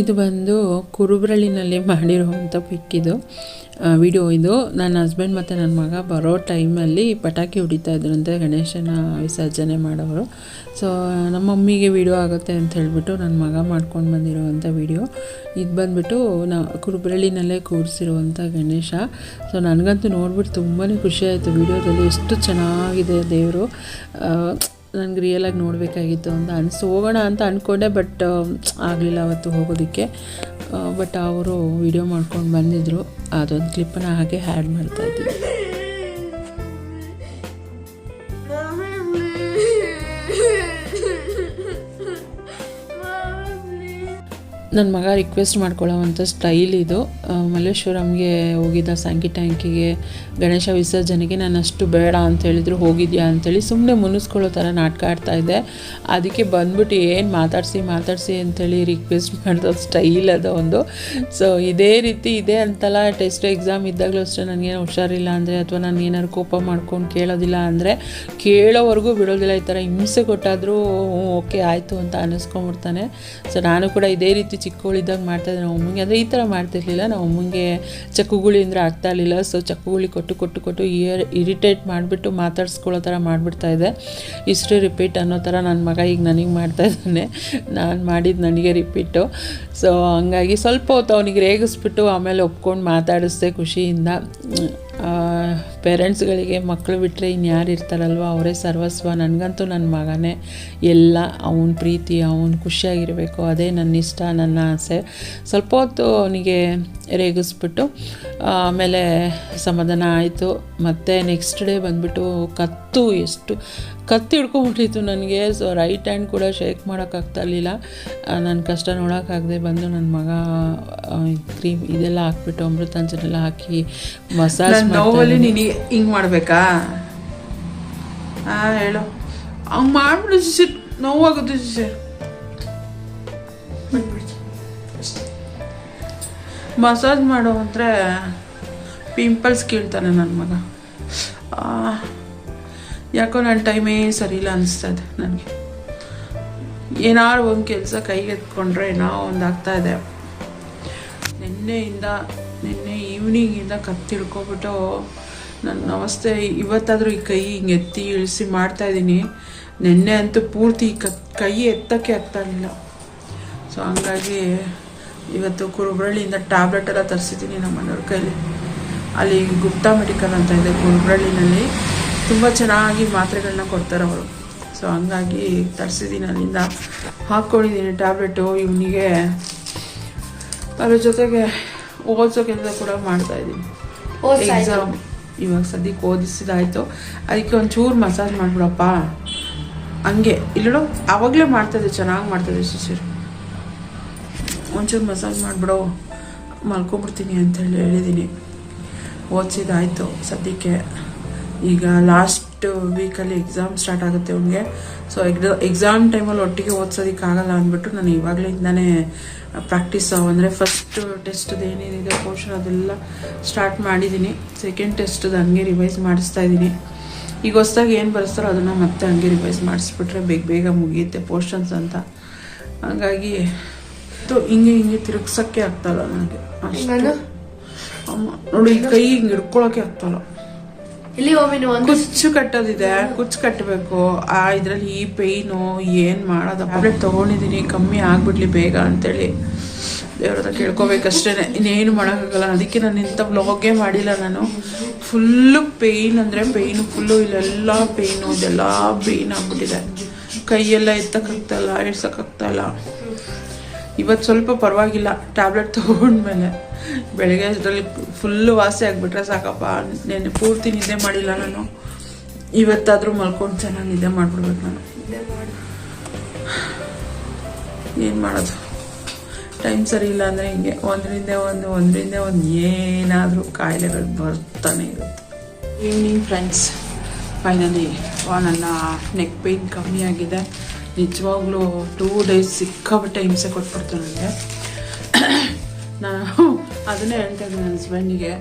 ಇದು ಬಂದು ಕುರುಬ್ರಳ್ಳಿನಲ್ಲಿ ಮಾಡಿರುವಂಥ ಇದು. ವಿಡಿಯೋ ಇದು. ನನ್ನ ಹಸ್ಬೆಂಡ್ ಮತ್ತು ನನ್ನ ಮಗ ಬರೋ ಟೈಮಲ್ಲಿ ಪಟಾಕಿ ಹೊಡಿತಾ ಇದ್ರಂತೆ ಗಣೇಶನ ವಿಸರ್ಜನೆ ಮಾಡೋರು. ಸೊ ನಮ್ಮ ಮಮ್ಮಿಗೆ ವಿಡಿಯೋ ಆಗುತ್ತೆ ಅಂತ ಹೇಳ್ಬಿಟ್ಟು ನನ್ನ ಮಗ ಮಾಡ್ಕೊಂಡು ಬಂದಿರುವಂಥ ವಿಡಿಯೋ ಇದು ಬಂದ್ಬಿಟ್ಟು ನಾ ಕುರುಬ್ರಳ್ಳಿನಲ್ಲೇ ಕೂರಿಸಿರುವಂಥ ಗಣೇಶ. ಸೊ ನನಗಂತೂ ನೋಡ್ಬಿಟ್ಟು ತುಂಬಾ ಖುಷಿ ಆಯಿತು. ವಿಡಿಯೋದಲ್ಲಿ ಎಷ್ಟು ಚೆನ್ನಾಗಿದೆ ದೇವರು. ನನಗೆ ರಿಯಲಾಗಿ ನೋಡಬೇಕಾಗಿತ್ತು ಅಂತ ಅನಿಸ್ತು ಹೋಗೋಣ ಅಂತ ಅಂದ್ಕೊಂಡೆ ಬಟ್ ಆಗಲಿಲ್ಲ ಅವತ್ತು ಹೋಗೋದಕ್ಕೆ. ಬಟ್ ಅವರು ವಿಡಿಯೋ ಮಾಡ್ಕೊಂಡು ಬಂದಿದ್ದರು ಅದೊಂದು ಕ್ಲಿಪ್ಪನ್ನು ಹಾಗೆ ಹ್ಯಾಡ್ ಮಾಡ್ತಾ ನನ್ನ ಮಗ ರಿಕ್ವೆಸ್ಟ್ ಮಾಡ್ಕೊಳ್ಳೋವಂಥ ಸ್ಟೈಲ್ ಇದು. ಮಲ್ಲೇಶ್ವರಂಗೆ ಹೋಗಿದ್ದ ಸ್ಯಾಂಕಿ ಟ್ಯಾಂಕಿಗೆ ಗಣೇಶ ವಿಸರ್ಜನೆಗೆ ನಾನು ಅಷ್ಟು ಬೇಡ ಅಂತ ಹೇಳಿದ್ರು, ಹೋಗಿದ್ಯಾ ಅಂತೇಳಿ ಸುಮ್ಮನೆ ಮುನಿಸ್ಕೊಳ್ಳೋ ಥರ ನಾಟಕ ಆಡ್ತಾ ಇದ್ದೆ. ಅದಕ್ಕೆ ಬಂದ್ಬಿಟ್ಟು ಏನು ಮಾತಾಡಿಸಿ ಮಾತಾಡಿಸಿ ಅಂತೇಳಿ ರಿಕ್ವೆಸ್ಟ್ ಮಾಡಿದ ಸ್ಟೈಲ್ ಅದು ಒಂದು. ಸೊ ಇದೇ ರೀತಿ ಇದೆ ಅಂತಲ್ಲ ಟೆಸ್ಟ್ ಎಕ್ಸಾಮ್ ಇದ್ದಾಗಲೂ ಅಷ್ಟೇ ನನಗೇನು ಹುಷಾರಿಲ್ಲ ಅಂದರೆ ಅಥವಾ ನಾನು ಏನಾದ್ರು ಕೋಪ ಮಾಡ್ಕೊಂಡು ಕೇಳೋದಿಲ್ಲ ಅಂದರೆ ಕೇಳೋವರೆಗೂ ಬಿಡೋದಿಲ್ಲ, ಈ ಥರ ಹಿಂಸೆ ಕೊಟ್ಟಾದರೂ ಓಕೆ ಆಯಿತು ಅಂತ ಅನ್ನಿಸ್ಕೊಂಬಿಡ್ತಾನೆ ಸೊ ನಾನು ಕೂಡ ಇದೇ ರೀತಿ ಚಿಕ್ಕವಳಿದ್ದಾಗ ಮಾಡ್ತಾಯಿದ್ದೆ ನಾವು ಅಮ್ಮಂಗೆ ಅಂದರೆ ಈ ಥರ ಮಾಡ್ತಿರ್ಲಿಲ್ಲ. ನಾವು ಅಮ್ಮಂಗೆ ಅಂದರೆ ಆಗ್ತಾ ಇರಲಿಲ್ಲ. ಸೊ ಚಕ್ಕುಗುಳಿ ಕೊಟ್ಟು ಕೊಟ್ಟು ಕೊಟ್ಟು ಇಯರ್ ಇರಿಟೇಟ್ ಮಾಡಿಬಿಟ್ಟು ಮಾತಾಡ್ಸ್ಕೊಳ್ಳೋ ಥರ ಮಾಡಿಬಿಡ್ತಾ ಇದೆ ಇಷ್ಟು ರಿಪೀಟ್ ಅನ್ನೋ ಥರ ನನ್ನ ಮಗ ಈಗ ನನಗೆ ಮಾಡ್ತಾ ಇದ್ದಾನೆ. ನಾನು ಮಾಡಿದ್ದು ನನಗೆ ರಿಪೀಟು ಸೊ ಹಂಗಾಗಿ ಸ್ವಲ್ಪ ಹೊತ್ತು ಅವನಿಗೆ ರೇಗಿಸ್ಬಿಟ್ಟು ಆಮೇಲೆ ಒಪ್ಕೊಂಡು ಮಾತಾಡಿಸ್ದೆ ಖುಷಿಯಿಂದ. ಪೇರೆಂಟ್ಸ್ಗಳಿಗೆ ಮಕ್ಕಳು ಬಿಟ್ಟರೆ ಇನ್ಯಾರು ಇರ್ತಾರಲ್ವ? ಅವರೇ ಸರ್ವಸ್ವ. ನನಗಂತೂ ನನ್ನ ಮಗನೇ ಎಲ್ಲ ಅವನ ಪ್ರೀತಿ ಅವನು ಖುಷಿಯಾಗಿರಬೇಕು. ಅದೇ ನನ್ನ ಇಷ್ಟ ನನ್ನ ಆಸೆ. ಸ್ವಲ್ಪ ಹೊತ್ತು ಅವನಿಗೆ ರೇಗಿಸ್ಬಿಟ್ಟು ಆಮೇಲೆ ಸಮಾಧಾನ ಆಯಿತು. ಮತ್ತು ನೆಕ್ಸ್ಟ್ ಡೇ ಬಂದುಬಿಟ್ಟು ಕತ್ತು ಎಷ್ಟು ಕತ್ತು ಹಿಡ್ಕೊಂಬಿಟ್ಟಿತ್ತು ನನಗೆ. ಸೊ ರೈಟ್ ಹ್ಯಾಂಡ್ ಕೂಡ ಶೇಕ್ ಮಾಡೋಕ್ಕಾಗ್ತಾ ಇರಲಿಲ್ಲ. ನನ್ನ ಕಷ್ಟ ನೋಡೋಕ್ಕಾಗದೆ ಬಂದು ನನ್ನ ಮಗ ಕ್ರೀಮ್ ಇದೆಲ್ಲ ಹಾಕ್ಬಿಟ್ಟು ಅಮೃತಾಂಜನೆಲ್ಲ ಹಾಕಿ ಮಸಾಜ್ ನೋವಲ್ಲಿ ನೀನು ಹಿಂಗೆ ಮಾಡಬೇಕಾ? ಹಾಂ ಹೇಳು. ಹಂಗೆ ಮಾಡ್ಬಿಡು ಶಿಶಿ ನೋವಾಗುತ್ತೆ ಶಿಶಿ ಮಸಾಜ್ ಮಾಡೋ ಅಂದರೆ ಪಿಂಪಲ್ಸ್ ಕೀಳ್ತಾನೆ ನನ್ನ ಮಗ. ಯಾಕೋ ನನ್ನ ಟೈಮೇ ಸರಿ ಇಲ್ಲ ಅನಿಸ್ತದೆ ನನಗೆ. ಏನಾದ್ರು ಒಂದು ಕೆಲಸ ಕೈಗೆ ಎತ್ಕೊಂಡ್ರೆ ಏನೋ ಒಂದು ಇದೆ. ನಿನ್ನೆಯಿಂದ, ನಿನ್ನೆ ಈವ್ನಿಂಗಿಂದ ಕತ್ತಿಡ್ಕೊಬಿಟ್ಟು ನನ್ನ ಅವಸ್ಥೆ ಇವತ್ತಾದರೂ ಈ ಕೈ ಹಿಂಗೆ ಎತ್ತಿ ಇಳಿಸಿ ಮಾಡ್ತಾ ಇದ್ದೀನಿ. ನಿನ್ನೆ ಅಂತೂ ಪೂರ್ತಿ ಕ ಕೈ ಎತ್ತಕ್ಕೆ ಆಗ್ತಾ ಇರಲಿಲ್ಲ. ಸೊ ಹಂಗಾಗಿ ಇವತ್ತು ಕುರುಬ್ರಳ್ಳಿಯಿಂದ ಟ್ಯಾಬ್ಲೆಟ್ ಎಲ್ಲ ತರಿಸಿದ್ದೀನಿ ನಮ್ಮ ಮನೆಯವ್ರ ಕೈಲಿ. ಅಲ್ಲಿ ಗುಪ್ತಾ ಮೆಡಿಕಲ್ ಅಂತ ಇದೆ ಕುರುಬ್ರಳ್ಳಿನಲ್ಲಿ. ತುಂಬ ಚೆನ್ನಾಗಿ ಮಾತ್ರೆಗಳನ್ನ ಕೊಡ್ತಾರೆ ಅವರು. ಸೊ ಹಂಗಾಗಿ ತರಿಸಿದ್ದೀನಿ ಅಲ್ಲಿಂದ. ಹಾಕ್ಕೊಂಡಿದ್ದೀನಿ ಟ್ಯಾಬ್ಲೆಟು ಇವನಿಗೆ ಅದ್ರ ಜೊತೆಗೆ ಓದಿಸೋ ಕೆಲಸ ಕೂಡ ಮಾಡ್ತಾ ಇದ್ದೀನಿ. ಎಕ್ಸಾಮ್ ಇವಾಗ ಸದ್ಯಕ್ಕೆ ಓದಿಸಿದಾಯಿತು ಅದಕ್ಕೆ ಒಂಚೂರು ಮಸಾಜ್ ಮಾಡ್ಬಿಡಪ್ಪ. ಹಂಗೆ ಇಲ್ಲೋ ಆವಾಗಲೇ ಮಾಡ್ತದೆ ಚೆನ್ನಾಗಿ ಮಾಡ್ತಾಯಿದ್ದೆ ಶಿಶಿರ್. ಒಂಚೂರು ಮಸಾಜ್ ಮಾಡಿಬಿಡೋ, ಮಲ್ಕೊಬಿಡ್ತೀನಿ ಅಂತೇಳಿ ಹೇಳಿದ್ದೀನಿ. ಓದಿಸಿದಾಯ್ತು ಸದ್ಯಕ್ಕೆ. ಈಗ ಲಾಸ್ಟ್ ವೀಕಲ್ಲಿ ಎಕ್ಸಾಮ್ ಸ್ಟಾರ್ಟ್ ಆಗುತ್ತೆ ಅವನಿಗೆ. ಸೊ ಎಕ್ಸಾಮ್ ಟೈಮಲ್ಲಿ ಒಟ್ಟಿಗೆ ಓದ್ಸೋದಕ್ಕಾಗಲ್ಲ ಅಂದ್ಬಿಟ್ಟು ನಾನು ಇವಾಗಲಿಂದನೇ ಪ್ರಾಕ್ಟೀಸ್ ಅಂದರೆ ಫಸ್ಟ್ ಟೆಸ್ಟ್ದು ಏನೇನಿದೆ ಪೋರ್ಷನ್ ಅದೆಲ್ಲ ಸ್ಟಾರ್ಟ್ ಮಾಡಿದ್ದೀನಿ ಸೆಕೆಂಡ್ ಟೆಸ್ಟ್ದು ಹಂಗೆ ರಿವೈಸ್ ಮಾಡಿಸ್ತಾ ಇದ್ದೀನಿ ಈಗ ಹೊಸ್ದಾಗಿ ಏನು ಬರೆಸ್ತಾರೋ ಅದನ್ನು ಮತ್ತೆ ಹಂಗೆ ರಿವೈಸ್ ಮಾಡಿಸ್ಬಿಟ್ರೆ ಬೇಗ ಬೇಗ ಮುಗಿಯುತ್ತೆ ಪೋರ್ಷನ್ಸ್ ಅಂತ. ಹಾಗಾಗಿ ತು ಹಿಂಗೆ ಹಿಂಗೆ ತಿರುಗ್ಸೋಕ್ಕೆ ಆಗ್ತಾಯಿಲ್ಲ ನನಗೆ. ಅಮ್ಮ ನೋಡಿ ಈ ಕೈ ಹಿಂಗೆ ಹಿಡ್ಕೊಳಕ್ಕೆ ಆಗ್ತಲ್ಲ ಇಲ್ಲಿ ಒಮ್ಮೆ ಒಂದು ಕುಚ್ಚು ಕಟ್ಟೋದಿದೆ. ಕುಚ್ಚು ಕಟ್ಟಬೇಕು ಆ, ಇದ್ರಲ್ಲಿ ಈ ಪೇಯ್ನು ಏನು ಮಾಡೋದು? ಟ್ಯಾಬ್ಲೆಟ್ ತೊಗೊಂಡಿದ್ದೀನಿ ಕಮ್ಮಿ ಆಗ್ಬಿಡ್ಲಿ ಬೇಗ ಅಂತೇಳಿ. ದೇವ್ರ ಹತ್ರ ಕೇಳ್ಕೊಬೇಕಷ್ಟೇ ಇನ್ನೇನು ಮಾಡೋಕ್ಕಾಗಲ್ಲ. ಅದಕ್ಕೆ ನಾನು ಇಂಥ ಬ್ಲಾಗೇ ಮಾಡಿಲ್ಲ ನಾನು. ಫುಲ್ಲು ಪೇಯ್ನ್ ಅಂದರೆ ಪೇಯ್ನು ಫುಲ್ಲು ಇಲ್ಲೆಲ್ಲ ಪೇಯ್ನು ಇದೆಲ್ಲ ಪೇಯ್ನ್ ಆಗ್ಬಿಟ್ಟಿದೆ. ಕೈಯೆಲ್ಲ ಎತ್ತಕ್ಕಾಗ್ತಾಯಿಲ್ಲ ಇಡ್ಸೋಕ್ಕಾಗ್ತಾಯಿಲ್ಲ ಇವತ್ತು ಸ್ವಲ್ಪ ಪರವಾಗಿಲ್ಲ ಟ್ಯಾಬ್ಲೆಟ್ ತೊಗೊಂಡ್ಮೇಲೆ. ಬೆಳಗ್ಗೆ ಅಷ್ಟರಲ್ಲಿ ಫುಲ್ಲು ವಾಸಿ ಆಗಿಬಿಟ್ರೆ ಸಾಕಪ್ಪ. ನೆನೆ ಪೂರ್ತಿ ನಿದ್ದೆ ಮಾಡಿಲ್ಲ ನಾನು. ಇವತ್ತಾದರೂ ಮಲ್ಕೊಂಡು ಚೆನ್ನಾಗಿ ನಿದ್ದೆ ಮಾಡಿಬಿಡ್ಬೇಕು ನಾನು. ಏನು ಮಾಡೋದು? ಟೈಮ್ ಸರಿ ಇಲ್ಲ ಅಂದರೆ ಹಿಂಗೆ ಒಂದರಿಂದ ಒಂದು ಒಂದರಿಂದ ಒಂದು ಏನಾದರೂ ಕಾಯಿಲೆಗಳು ಬರ್ತಾನೆ ಇರುತ್ತೆ. ಈವ್ನಿಂಗ್ ಫ್ರೆಂಡ್ಸ್ ಫೈನಲಿ ನನ್ನ ನೆಕ್ ಪೇಯ್ನ್ ಕಮ್ಮಿ ಆಗಿದೆ. ನಿಜವಾಗ್ಲೂ ಟೂ ಡೇಸ್ ಸಿಕ್ಕಾಪಟ್ಟೆ ಹಿಂಸೆ ಕೊಟ್ಬಿಡ್ತು ನನಗೆ ನಾನು ಅದನ್ನೇ ಹೇಳ್ತಾ ಇದ್ದೀನಿ ನನ್ನ ಹಸ್ಬೆಂಡಿಗೆ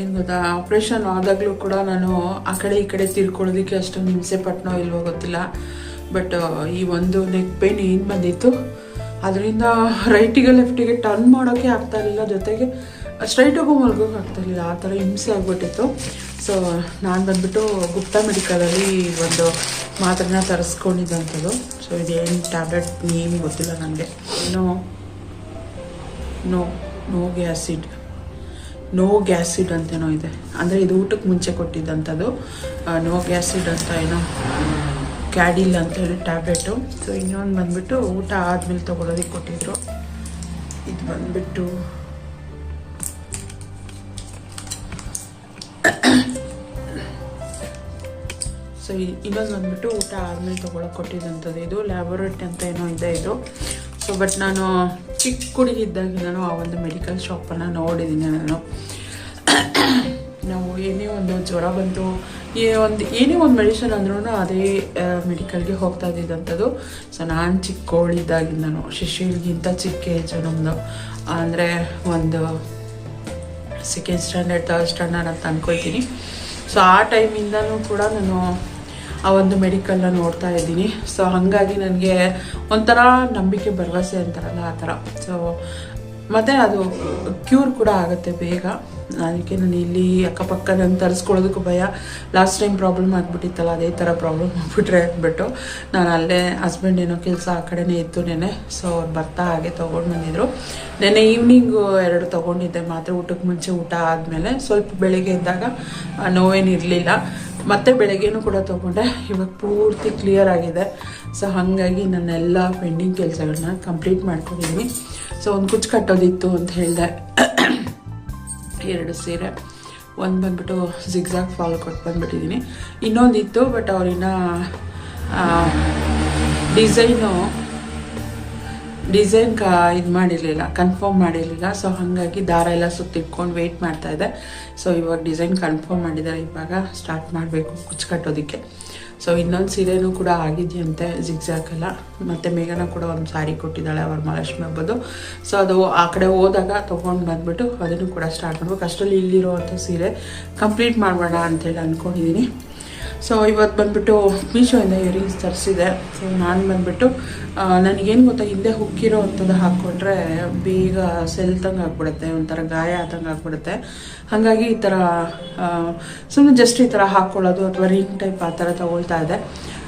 ಏನು ಗೊತ್ತಾ ಆಪ್ರೇಷನ್ ಆದಾಗಲೂ ಕೂಡ ನಾನು ಆ ಕಡೆ ಈ ಕಡೆ ತಿರ್ಕೊಳ್ಳೋದಕ್ಕೆ ಅಷ್ಟೊಂದು ಹಿಂಸೆ ಪಟ್ನೋ ಇಲ್ವೋ ಗೊತ್ತಿಲ್ಲ. ಬಟ್ ಈ ಒಂದು ನೆಕ್ ಪೇನ್ ಏನು ಬಂದಿತ್ತು? ಅದರಿಂದ ರೈಟಿಗೆ ಲೆಫ್ಟಿಗೆ ಟರ್ನ್ ಮಾಡೋಕ್ಕೆ ಆಗ್ತಾ ಇರಲಿಲ್ಲ, ಜೊತೆಗೆ ಸ್ಟ್ರೈಟಾಗೂ ಮಲ್ಗೋಕೆ ಆಗ್ತಾ ಇರಲಿಲ್ಲ. ಆ ಥರ ಹಿಂಸೆ ಆಗ್ಬಿಟ್ಟಿತ್ತು. ಸೊ ನಾನು ಬಂದ್ಬಿಟ್ಟು ಗುಪ್ತಾ ಮೆಡಿಕಲಲ್ಲಿ ಒಂದು ಮಾತ್ರನ ತರಿಸ್ಕೊಂಡಿದ್ದಂಥದ್ದು. ಸೊ ಇದೇನು ಟ್ಯಾಬ್ಲೆಟ್ ನೇಮ್ ಗೊತ್ತಿಲ್ಲ ನನಗೆ. ನೋ ನೋ ನೋ ಗ್ಯಾಸಿಡ್ ನೋ ಗ್ಯಾಸಿಡ್ ಅಂತೇನೋ ಇದೆ. ಅಂದರೆ ಇದು ಊಟಕ್ಕೆ ಮುಂಚೆ ಕೊಟ್ಟಿದ್ದಂಥದ್ದು. ನೋ ಗ್ಯಾಸಿಡ್ ಅಂತ ಏನೋ ಕ್ಯಾಡಿಲ್ ಅಂತ ಹೇಳಿ ಟ್ಯಾಬ್ಲೆಟು ಸೊ ಇನ್ನೊಂದು ಬಂದುಬಿಟ್ಟು ಊಟ ಆದಮೇಲೆ ತೊಗೊಳೋದಕ್ಕೆ ಕೊಟ್ಟಿದ್ರು. ಇದು ಬಂದ್ಬಿಟ್ಟು ಸೊ ಇನ್ನೊಂದು ಬಂದ್ಬಿಟ್ಟು ಊಟ ಆದಮೇಲೆ ತೊಗೊಳಕ್ಕೆ ಕೊಟ್ಟಿದ್ದಂಥದ್ದು ಇದು. ಲ್ಯಾಬೊರೇಟ್ರಿ ಅಂತ ಏನೋ ಇದೆ ಇದು. ಸೊ ಬಟ್ ನಾನು ಚಿಕ್ಕ ಹುಡುಗಿದ್ದಾಗಿಂದನೂ ಆ ಒಂದು ಮೆಡಿಕಲ್ ಶಾಪನ್ನು ನೋಡಿದ್ದೀನಿ ನಾನು. ನಾವು ಏನೇ ಒಂದು ಜ್ವರ ಬಂತು, ಏ ಒಂದು, ಏನೇ ಒಂದು ಮೆಡಿಸನ್ ಅಂದ್ರೂ ಅದೇ ಮೆಡಿಕಲ್ಗೆ ಹೋಗ್ತಾ ಇದ್ದಿದ್ದಂಥದ್ದು. ಸೊ ನಾನು ಚಿಕ್ಕವ್ಳಿದ್ದಾಗಿಂದ ನಾನು ಶಿಶುಗಿಂತ ಚಿಕ್ಕ ಏಜು ನಮ್ಮದು ಅಂದರೆ ಒಂದು ಸೆಕೆಂಡ್ ಸ್ಟ್ಯಾಂಡರ್ಡ್ ಥರ್ಡ್ ಸ್ಟ್ಯಾಂಡರ್ಡ್ ಅಂತ ಅಂದ್ಕೊಳ್ತೀನಿ ಸೊ ಆ ಟೈಮಿಂದನೂ ಕೂಡ ನಾನು ಆ ಒಂದು ಮೆಡಿಕಲ್ನ ನೋಡ್ತಾ ಇದ್ದೀನಿ. ಸೊ ಹಾಗಾಗಿ ನನಗೆ ಒಂಥರ ನಂಬಿಕೆ, ಭರವಸೆ ಅಂತಾರಲ್ಲ ಆ ಥರ. ಸೊ ಮತ್ತು ಅದು ಕ್ಯೂರ್ ಕೂಡ ಆಗುತ್ತೆ ಬೇಗ. ಅದಕ್ಕೆ ನಾನು ಇಲ್ಲಿ ಅಕ್ಕಪಕ್ಕ ನಾನು ತರಿಸ್ಕೊಳ್ಳೋದಕ್ಕೂ ಭಯ. ಲಾಸ್ಟ್ ಟೈಮ್ ಪ್ರಾಬ್ಲಮ್ ಆಗಿಬಿಟ್ಟಿತ್ತಲ್ಲ, ಅದೇ ಥರ ಪ್ರಾಬ್ಲಮ್ ಆಗಿಬಿಟ್ರೆ ಅಂದ್ಬಿಟ್ಟು ನಾನು ಅಲ್ಲೇ ಹಸ್ಬೆಂಡ್ ಏನೋ ಕೆಲಸ ಆ ಕಡೆನೇ ಇತ್ತು ನೆನೆ ಸೊ ಅವ್ರು ಬರ್ತಾ ಹಾಗೆ ತೊಗೊಂಡು ಬಂದಿದ್ರು. ನೆನ್ನೆ ಈವ್ನಿಂಗು ಎರಡು ತೊಗೊಂಡಿದ್ದೆ. ಮಾತ್ರ ಊಟಕ್ಕೆ ಮುಂಚೆ ಊಟ ಆದಮೇಲೆ ಸ್ವಲ್ಪ ಬೆಳಿಗ್ಗೆ ಇದ್ದಾಗ ನೋವೇನಿರಲಿಲ್ಲ ಮತ್ತೆ ಬೆಳಗ್ಗೆನೂ ಕೂಡ ತೊಗೊಂಡೆ. ಇವಾಗ ಪೂರ್ತಿ ಕ್ಲಿಯರ್ ಆಗಿದೆ. ಸೊ ಹಾಗಾಗಿ ನನ್ನೆಲ್ಲ ಪೆಂಡಿಂಗ್ ಕೆಲಸಗಳನ್ನ ಕಂಪ್ಲೀಟ್ ಮಾಡ್ಕೊಂಡಿದ್ದೀನಿ ಸೊ ಒಂದು ಕುಚ್ಚು ಕಟ್ಟೋದಿತ್ತು ಅಂತ ಹೇಳಿದೆ. ಎರಡು ಸೀರೆ. ಒಂದು ಬಂದ್ಬಿಟ್ಟು ಜಿಗ್ಜಾಗ್ ಫಾಲ್ ಕೊಟ್ಟು ಬಂದ್ಬಿಟ್ಟಿದ್ದೀನಿ ಇನ್ನೊಂದಿತ್ತು ಬಟ್ ಅವ್ರಿನ್ನ ಡಿಸೈನು ಡಿಸೈನ್ ಕ ಇದು ಮಾಡಿರಲಿಲ್ಲ ಕನ್ಫರ್ಮ್ ಮಾಡಿರಲಿಲ್ಲ. ಸೊ ಹಾಗಾಗಿ ದಾರ ಎಲ್ಲ ಸುತ್ತಿಟ್ಕೊಂಡು ವೆಯ್ಟ್ ಮಾಡ್ತಾ ಇದ್ದೆ. ಸೊ ಇವಾಗ ಡಿಸೈನ್ ಕನ್ಫರ್ಮ್ ಮಾಡಿದ್ದಾರೆ. ಇವಾಗ ಸ್ಟಾರ್ಟ್ ಮಾಡಬೇಕು ಕುಚ್ಚು ಕಟ್ಟೋದಕ್ಕೆ. ಸೊ ಇನ್ನೊಂದು ಸೀರೆನೂ ಕೂಡ ಆಗಿದೆಯಂತೆ ಜಿಗ್ಜಾಕೆಲ್ಲ ಮತ್ತು ಮೇಘನ ಕೂಡ ಒಂದು ಸಾರಿ ಕೊಟ್ಟಿದ್ದಾಳೆ, ಅವ್ರ ಮಹಾಲಕ್ಷ್ಮಿ ಹಬ್ಬದು ಸೊ ಅದು ಆ ಕಡೆ ಹೋದಾಗ ತೊಗೊಂಡು ಬಂದುಬಿಟ್ಟು ಅದನ್ನು ಕೂಡ ಸ್ಟಾರ್ಟ್ ಮಾಡಬೇಕು. ಅಷ್ಟರಲ್ಲಿ ಇಲ್ಲಿರುವಂಥ ಸೀರೆ ಕಂಪ್ಲೀಟ್ ಮಾಡೋಣ ಅಂತೇಳಿ ಅಂದ್ಕೊಂಡಿದ್ದೀನಿ ಸೊ ಇವತ್ತು ಬಂದ್ಬಿಟ್ಟು ಮೀಶೋಯಿಂದ ಇಯರಿಂಗ್ಸ್ ತರಿಸಿದೆ. ಸೊ ನಾನು ಬಂದ್ಬಿಟ್ಟು ನನಗೇನು ಗೊತ್ತಾ, ಹಿಂದೆ ಹುಕ್ಕಿರೋ ಅಂಥದ್ದು ಹಾಕ್ಕೊಂಡ್ರೆ ಬೇಗ ಸೆಲ್ತಂಗೆ ಆಗ್ಬಿಡುತ್ತೆ, ಒಂಥರ ಗಾಯ ಆದಂಗೆ ಆಗ್ಬಿಡುತ್ತೆ. ಹಾಗಾಗಿ ಈ ಥರ ಸುಮ್ಮನೆ ಜಸ್ಟ್ ಈ ಥರ ಹಾಕ್ಕೊಳ್ಳೋದು ಅಥವಾ ರಿಂಗ್ ಟೈಪ್ ಆ ಥರ ತಗೊಳ್ತಾ ಇದೆ.